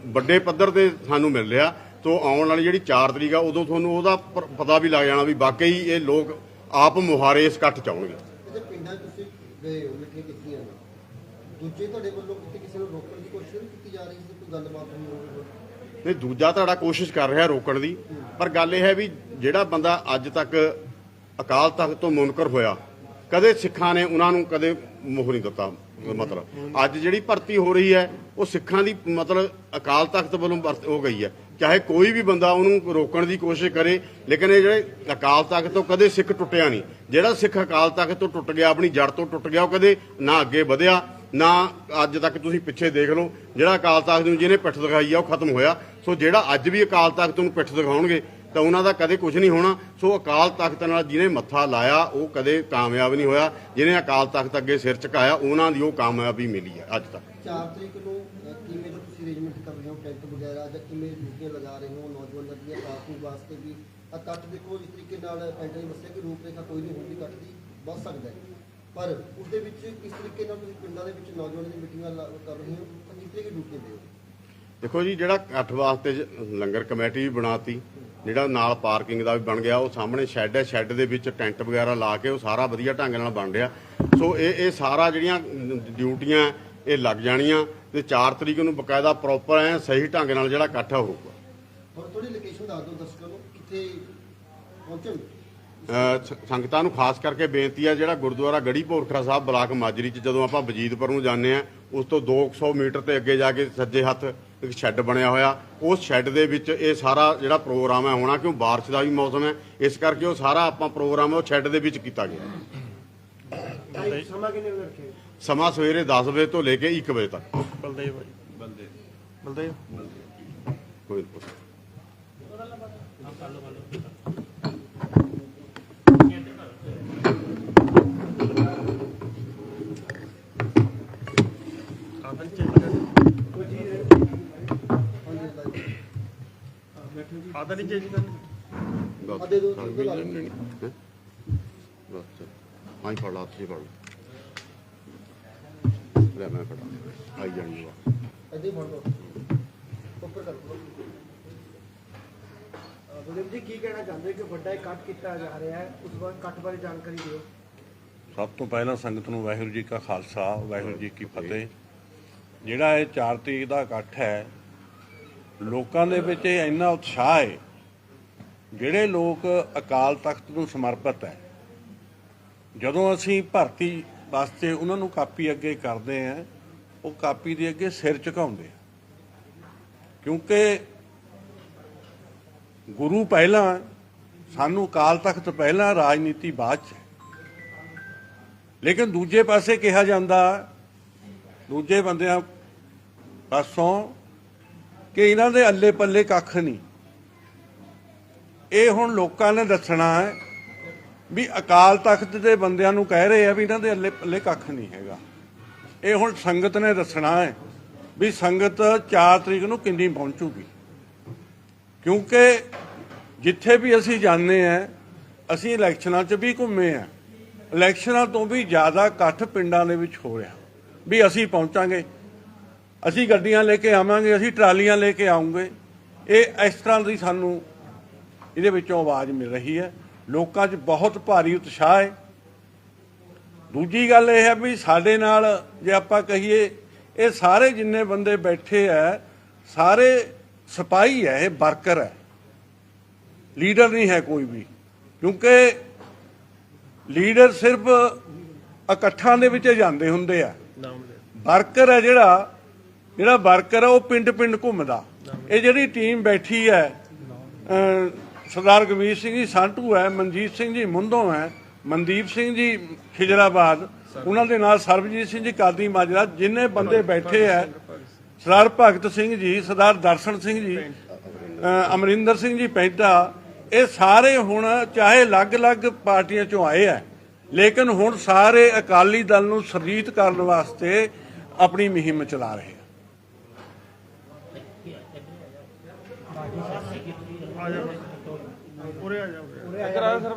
ਵੱਡੇ ਪੱਧਰ ਤੇ ਸਾਨੂੰ ਮਿਲ ਰਿਹਾ। ਸੋ ਆਉਣ ਵਾਲੀ ਜਿਹੜੀ 4 ਤਰੀਕ ਆ, ਉਦੋਂ ਤੁਹਾਨੂੰ ਉਹਦਾ ਪ- ਪਤਾ ਵੀ ਲੱਗ ਜਾਣਾ ਵੀ ਵਾਕਈ ਇਹ ਲੋਕ ਆਪ ਮੁਹਾਰੇ ਇਸ ਇਕੱਠ ਚ ਆਉਣਗੇ। ਇਹਦੇ ਪਿੰਡਾਂ 'ਚ ਤੁਸੀਂ ਗਏ ਹੋ ਮਿੱਠੀਆਂ ਕੀਤੀਆਂ ਨੇ। ਦੂਜੇ ਤੁਹਾਡੇ ਵੱਲੋਂ ਕਿਤੇ ਕਿਸੇ ਨੂੰ ਰੋਕਣ ਦੀ ਕੋਸ਼ਿਸ਼ ਨਹੀਂ ਕੀਤੀ ਜਾ ਰਹੀ ਸੀ ਕੋਈ ਗੱਲਬਾਤ ਹੋਈ ਹੋਵੇ ਤੇ? ਦੂਜਾ ਤੁਹਾਡਾ ਕੋਸ਼ਿਸ਼ ਕਰ ਰਿਹਾ ਰੋਕਣ ਦੀ। ਪਰ ਗੱਲ ਇਹ ਹੈ ਵੀ ਜਿਹੜਾ ਬੰਦਾ ਅੱਜ ਤੱਕ ਅਕਾਲ ਤਖਤ ਤੋਂ ਮੁਨਕਰ ਹੋਇਆ ਕਦੇ ਸਿੱਖਾਂ ਨੇ ਉਹਨਾਂ ਨੂੰ ਕਦੇ ਮੋਹ ਨਹੀਂ ਦਿੱਤਾ ਮਤਲਬ। ਅੱਜ ਜਿਹੜੀ ਭਰਤੀ ਹੋ ਰਹੀ ਹੈ ਉਹ ਸਿੱਖਾਂ ਦੀ ਮਤਲਬ ਅਕਾਲ ਤਖਤ ਵੱਲੋਂ ਹੋ ਗਈ ਹੈ। ਚਾਹੇ ਕੋਈ ਵੀ ਬੰਦਾ ਉਹਨੂੰ ਰੋਕਣ ਦੀ ਕੋਸ਼ਿਸ਼ ਕਰੇ, ਲੇਕਿਨ ਇਹ ਜਿਹੜੇ ਅਕਾਲ ਤਖਤ ਤੋਂ ਕਦੇ ਸਿੱਖ ਟੁੱਟਿਆ ਨਹੀਂ। ਜਿਹੜਾ ਸਿੱਖ ਅਕਾਲ ਤਖਤ ਤੋਂ ਟੁੱਟ ਗਿਆ, ਆਪਣੀ ਜੜ ਤੋਂ ਟੁੱਟ ਗਿਆ, ਉਹ ਕਦੇ ਨਾ ਅੱਗੇ ਵਧਿਆ, ਨਾ ਅੱਜ ਤੱਕ ਤੁਸੀਂ ਪਿੱਛੇ ਦੇਖ ਲਓ। ਜਿਹੜਾ ਅਕਾਲ ਤਖਤ ਨੂੰ ਜਿਹਨੇ ਪਿੱਠ ਦਿਖਾਈ ਆ, ਉਹ ਖਤਮ ਹੋਇਆ। ਸੋ ਜਿਹੜਾ ਅੱਜ ਵੀ ਅਕਾਲ ਤਖਤ ਨੂੰ ਪਿੱਠ ਦਿਖਾਉਣਗੇ, ਤਾਂ ਉਹਨਾਂ ਦਾ ਕਦੇ ਕੁਝ ਨਹੀਂ ਹੋਣਾ। ਸੋ ਅਕਾਲ ਤਖਤ ਨਾਲ ਜਿਹਨੇ ਮੱਥਾ ਲਾਇਆ, ਉਹ ਕਦੇ ਕਾਮਯਾਬ ਨਹੀਂ ਹੋਇਆ। ਜਿਹਨੇ ਅਕਾਲ ਤਖਤ ਅੱਗੇ ਸਿਰ ਝੁਕਾਇਆ, ਉਹਨਾਂ ਦੀ ਉਹ ਕਾਮਯਾਬੀ ਮਿਲੀ ਹੈ ਅੱਜ ਤੱਕ। 4 ਤਰੀਕ ਨੂੰ ਕਿਵੇਂ ਤੁਸੀਂ ਅਰੇਂਜਮੈਂਟ ਕਰ ਰਹੇ ਹੋ, ਟੈਂਟ ਵਗੈਰਾ ਜਾਂ ਕਿਵੇਂ ਡਿਊਟੀਆਂ ਲਗਾ ਰਹੇ ਹੋ ਨੌਜਵਾਨਾਂ ਦੀਆਂ ਪਾਰਕਿੰਗ ਵਾਸਤੇ ਵੀ ਇਕੱਠ ਦੇਖੋ ਇਸ ਤਰੀਕੇ ਨਾਲ ਪੈਂਟ ਨੇ ਦੱਸਿਆ ਕਿ ਰੂਪਰੇਖਾ ਕੋਈ ਨਹੀਂ ਹੁੰਦੀ ਇਕੱਠ ਦੀ ਵੱਧ ਸਕਦਾ ਹੈ। ਪਰ ਉਸ ਦੇ ਵਿੱਚ ਇਸ ਤਰੀਕੇ ਨਾਲ ਤੁਸੀਂ ਪਿੰਡਾਂ ਦੇ ਵਿੱਚ ਨੌਜਵਾਨਾਂ ਦੀ ਮੀਟਿੰਗਾਂ ਕਰ ਰਹੇ ਹੋ ਤਾਂ ਕਿਸ ਤਰੀਕੇ ਡਿਊਟੀ ਦੇ ਹੋ? ਦੇਖੋ ਜੀ ਜਿਹੜਾ ਇਕੱਠ ਵਾਸਤੇ ਜ- ਲੰਗਰ ਕਮੇਟੀ ਵੀ ਬਣਾਤੀ ਜਿਹੜਾ ਨਾਲ ਪਾਰਕਿੰਗ ਦਾ ਵੀ ਬਣ ਗਿਆ ਉਹ ਸਾਹਮਣੇ ਸ਼ੈੱਡ ਹੈ ਸ਼ੈੱਡ ਦੇ ਵਿੱਚ ਟੈਂਟ ਵਗੈਰਾ ਲਾ ਕੇ ਉਹ ਸਾਰਾ ਵਧੀਆ ਢੰਗ ਨਾਲ ਬਣ ਰਿਹਾ। ਸੋ ਇਹ ਇਹ ਸਾਰਾ ਜਿਹੜੀਆਂ ਡਿਊਟੀਆਂ ਇਹ ਲੱਗ ਜਾਣੀਆਂ ਤੇ 4 ਤਰੀਕ ਨੂੰ ਬਕਾਇਦਾ ਪ੍ਰੋਪਰ ਐ ਸਹੀ ਢੰਗ ਨਾਲ ਜਿਹੜਾ ਇਕੱਠ ਹੋਊਗਾ। ਹੁਣ ਥੋੜੀ ਲੋਕੇਸ਼ਨ ਦੱਸ ਦਿਓ ਦਰਸ਼ਕਾਂ ਨੂੰ। ਪਹੁੰਚਣ ਸੰਗਤਾਂ ਨੂੰ ਖਾਸ ਕਰਕੇ ਬੇਨਤੀ ਹੈ ਜਿਹੜਾ ਗੁਰਦੁਆਰਾ ਗੜੀ ਭੋਰਖਰਾ ਸਾਹਿਬ ਬਲਾਕ ਮਾਜਰੀ ਚ ਜਦੋਂ ਆਪਾਂ ਵਜੀਦਪੁਰ ਨੂੰ ਜਾਂਦੇ ਆ ਉਸ ਤੋਂ 200 ਮੀਟਰ ਤੇ ਅੱਗੇ ਜਾ ਕੇ ਸੱਜੇ ਹੱਥ ਇੱਕ ਸ਼ੈੱਡ ਬਣਿਆ ਹੋਇਆ। ਉਸ ਸ਼ੈੱਡ ਦੇ ਵਿੱਚ ਇਹ ਸਾਰਾ ਜਿਹੜਾ ਪ੍ਰੋਗਰਾਮ ਹੈ ਹੋਣਾ ਕਿਉਂ? ਬਾਰਿਸ਼ ਦਾ ਵੀ ਮੌਸਮ ਹੈ। ਇਸ ਕਰਕੇ ਉਹ ਸਾਰਾ ਆਪਾਂ ਪ੍ਰੋਗਰਾਮ ਉਹ ਸ਼ੈੱਡ ਦੇ ਵਿੱਚ ਕੀਤਾ ਗਿਆ। ਸਮਾਂ ਕਿੰਨੇ ਵਜੇ ਰੱਖਿਆ? ਸਮਾਂ ਸਵੇਰੇ 10 ਵਜੇ ਤੋਂ ਲੈ ਕੇ 1 ਵਜੇ ਤੱਕ। ਬਲਦੇਵ ਬਲਦੇਵ। ਬਲਦੇਵ? ਕੋਈ ਆਦਰ ਨਹੀਂ ਚੇਂਜ ਕਰਨੀ। ਬਸ। ਅੱਧੇ ਦੋ- ਹਾਂ, ਦੋ ਲਾ ਲਓ। ਨਹੀਂ, ਨਹੀਂ, ਹੈਂ? ਬਸ ਆਈ ਫੜ ਲਾ ਤੁਸੀਂ ਫੜ। ਲੈ ਮੈਂ ਫੜਾ। ਆਈ ਜਾਣੀ ਵਾ ਇੱਦਾਂ ਹੀ ਫੜ ਲਓ। ਉੱਪਰ ਕਰ ਲਓ। ਬਲਦੇਵ ਜੀ ਕੀ ਕਹਿਣਾ ਚਾਹੁੰਦੇ ਹੋ ਕਿ ਵੱਡਾ ਇਕੱਠ ਕੀਤਾ ਜਾ ਰਿਹਾ ਹੈ? ਉਸ ਬਾਰੇ ਇਕੱਠ ਬਾਰੇ ਜਾਣਕਾਰੀ ਦਿਓ। ਸਭ ਤੋਂ ਪਹਿਲਾਂ ਸੰਗਤ ਨੂੰ ਵਾਹਿਗੁਰੂ ਜੀ ਕਾ ਖਾਲਸਾ ਵਾਹਿਗੁਰੂ ਜੀ ਕੀ ਫਤਿਹ। ਜਿਹੜਾ ਇਹ 4 ਤਰੀਕ ਦਾ ਇਕੱਠ ਹੈ ਲੋਕਾਂ ਦੇ ਵਿੱਚ ਇਹ ਇੰਨਾ ਉਤਸ਼ਾਹ ਹੈ, ਜਿਹੜੇ ਲੋਕ ਅਕਾਲ ਤਖਤ ਨੂੰ ਸਮਰਪਿਤ ਹੈ, ਜਦੋਂ ਅਸੀਂ ਭਰਤੀ ਵਾਸਤੇ ਉਹਨਾਂ ਨੂੰ ਕਾਪੀ ਅੱਗੇ ਕਰਦੇ ਆ ਉਹ ਕਾਪੀ ਦੇ ਅੱਗੇ ਸਿਰ ਝੁਕਾਉਂਦੇ ਆ। ਕਿਉਂਕਿ ਗੁਰੂ ਪਹਿਲਾਂ, ਸਾਨੂੰ ਅਕਾਲ ਤਖਤ ਪਹਿਲਾਂ ਰਾਜਨੀਤੀ ਬਾਅਦ ਚ ਹੈ। ਲੇਕਿਨ ਦੂਜੇ ਪਾਸੇ ਕਿਹਾ ਜਾਂਦਾ, ਦੂਜੇ ਬੰਦਿਆਂ ਪਾਸੋਂ ਕਿ ਇਹਨਾਂ ਦੇ ਅੱਲੇ ਪੱਲੇ ਕੱਖ ਨਹੀਂ। ਇਹ ਹੁਣ ਲੋਕਾਂ ਨੇ ਦੱਸਣਾ ਹੈ ਵੀ ਅਕਾਲ ਤਖਤ ਦੇ ਬੰਦਿਆਂ ਨੂੰ ਕਹਿ ਰਹੇ ਆ ਵੀ ਇਹਨਾਂ ਦੇ ਅੱਲੇ ਪੱਲੇ ਕੱਖ ਨਹੀਂ ਹੈਗਾ। ਇਹ ਹੁਣ ਸੰਗਤ ਨੇ ਦੱਸਣਾ ਹੈ ਵੀ ਸੰਗਤ 4 ਤਰੀਕ ਨੂੰ ਕਿੰਨੀ ਪਹੁੰਚੂਗੀ। ਕਿਉਂਕਿ ਜਿੱਥੇ ਵੀ ਅਸੀਂ ਜਾਂਦੇ ਆ, ਅਸੀਂ ਇਲੈਕਸ਼ਨਾਂ 'ਚ ਵੀ ਘੁੰਮੇ ਆ। ਇਲੈਕਸ਼ਨਾਂ ਤੋਂ ਵੀ ਜ਼ਿਆਦਾ ਇਕੱਠ ਪਿੰਡਾਂ ਦੇ ਵਿੱਚ ਹੋ ਰਿਹਾ ਵੀ ਅਸੀਂ ਪਹੁੰਚਾਂਗੇ। ਅਸੀਂ ਗੱਡੀਆਂ ਲੈ ਕੇ ਆਵਾਂਗੇ ਅਸੀਂ ਟਰਾਲੀਆਂ ਲੈ ਕੇ ਆਉਂਗੇ। ਇਹ ਇਸ ਤਰ੍ਹਾਂ ਦੀ ਸਾਨੂੰ ਇਹਦੇ ਵਿੱਚੋਂ ਆਵਾਜ਼ ਮਿਲ ਰਹੀ ਹੈ। ਲੋਕਾਂ 'ਚ ਬਹੁਤ ਭਾਰੀ ਉਤਸ਼ਾਹ ਹੈ। ਦੂਜੀ ਗੱਲ ਇਹ ਹੈ ਵੀ ਸਾਡੇ ਨਾਲ ਜੇ ਆਪਾਂ ਕਹੀਏ ਇਹ ਸਾਰੇ ਜਿੰਨੇ ਬੰਦੇ ਬੈਠੇ ਆ ਸਾਰੇ ਸਿਪਾਹੀ ਹੈ ਇਹ ਵਰਕਰ ਹੈ ਲੀਡਰ ਨਹੀਂ ਹੈ ਕੋਈ ਵੀ। ਕਿਉਂਕਿ ਲੀਡਰ ਸਿਰਫ ਇਕੱਠਾਂ ਦੇ ਵਿੱਚ ਜਾਂਦੇ ਹੁੰਦੇ ਆ। ਵਰਕਰ ਹੈ ਜਿਹੜਾ ਜਿਹੜਾ ਵਰਕਰ ਹੈ ਉਹ ਪਿੰਡ ਪਿੰਡ ਘੁੰਮਦਾ ਇਹ ਜਿਹੜੀ ਟੀਮ ਬੈਠੀ ਹੈ ਸਰਦਾਰ ਗਵੀਰ ਸਿੰਘ ਜੀ ਸਾਂਟੂ ਹੈ ਮਨਜੀਤ ਸਿੰਘ ਜੀ ਮੁੰਦੋਂ ਹੈ ਮਨਦੀਪ ਸਿੰਘ ਜੀ ਖਿਜਰਾਬਾਦ ਉਹਨਾਂ ਦੇ ਨਾਲ ਸਰਬਜੀਤ ਸਿੰਘ ਜੀ ਕਾਦੀ ਮਾਜਰਾ ਜਿੰਨੇ ਬੰਦੇ ਬੈਠੇ ਹੈ ਸਰਦਾਰ ਭਗਤ ਸਿੰਘ ਜੀ ਸਰਦਾਰ ਦਰਸ਼ਨ ਸਿੰਘ ਜੀ ਅਮਰਿੰਦਰ ਸਿੰਘ ਜੀ ਪੈਂਟਾ ਇਹ ਸਾਰੇ ਹੁਣ ਚਾਹੇ ਅਲੱਗ-ਅਲੱਗ ਪਾਰਟੀਆਂ ਚੋਂ ਆਏ ਆ ਲੇਕਿਨ ਹੁਣ ਸਾਰੇ ਅਕਾਲੀ ਦਲ ਨੂੰ ਸਰਜੀਤ ਕਰਨ ਵਾਸਤੇ ਆਪਣੀ ਮੁਹਿੰਮ ਚਲਾ ਰਹੇ ਆ ਆ ਜਾ ਉਰੇ ਆ ਜਾ ਉਰੇ। ਉਰੇ ਆ ਜਾਓ।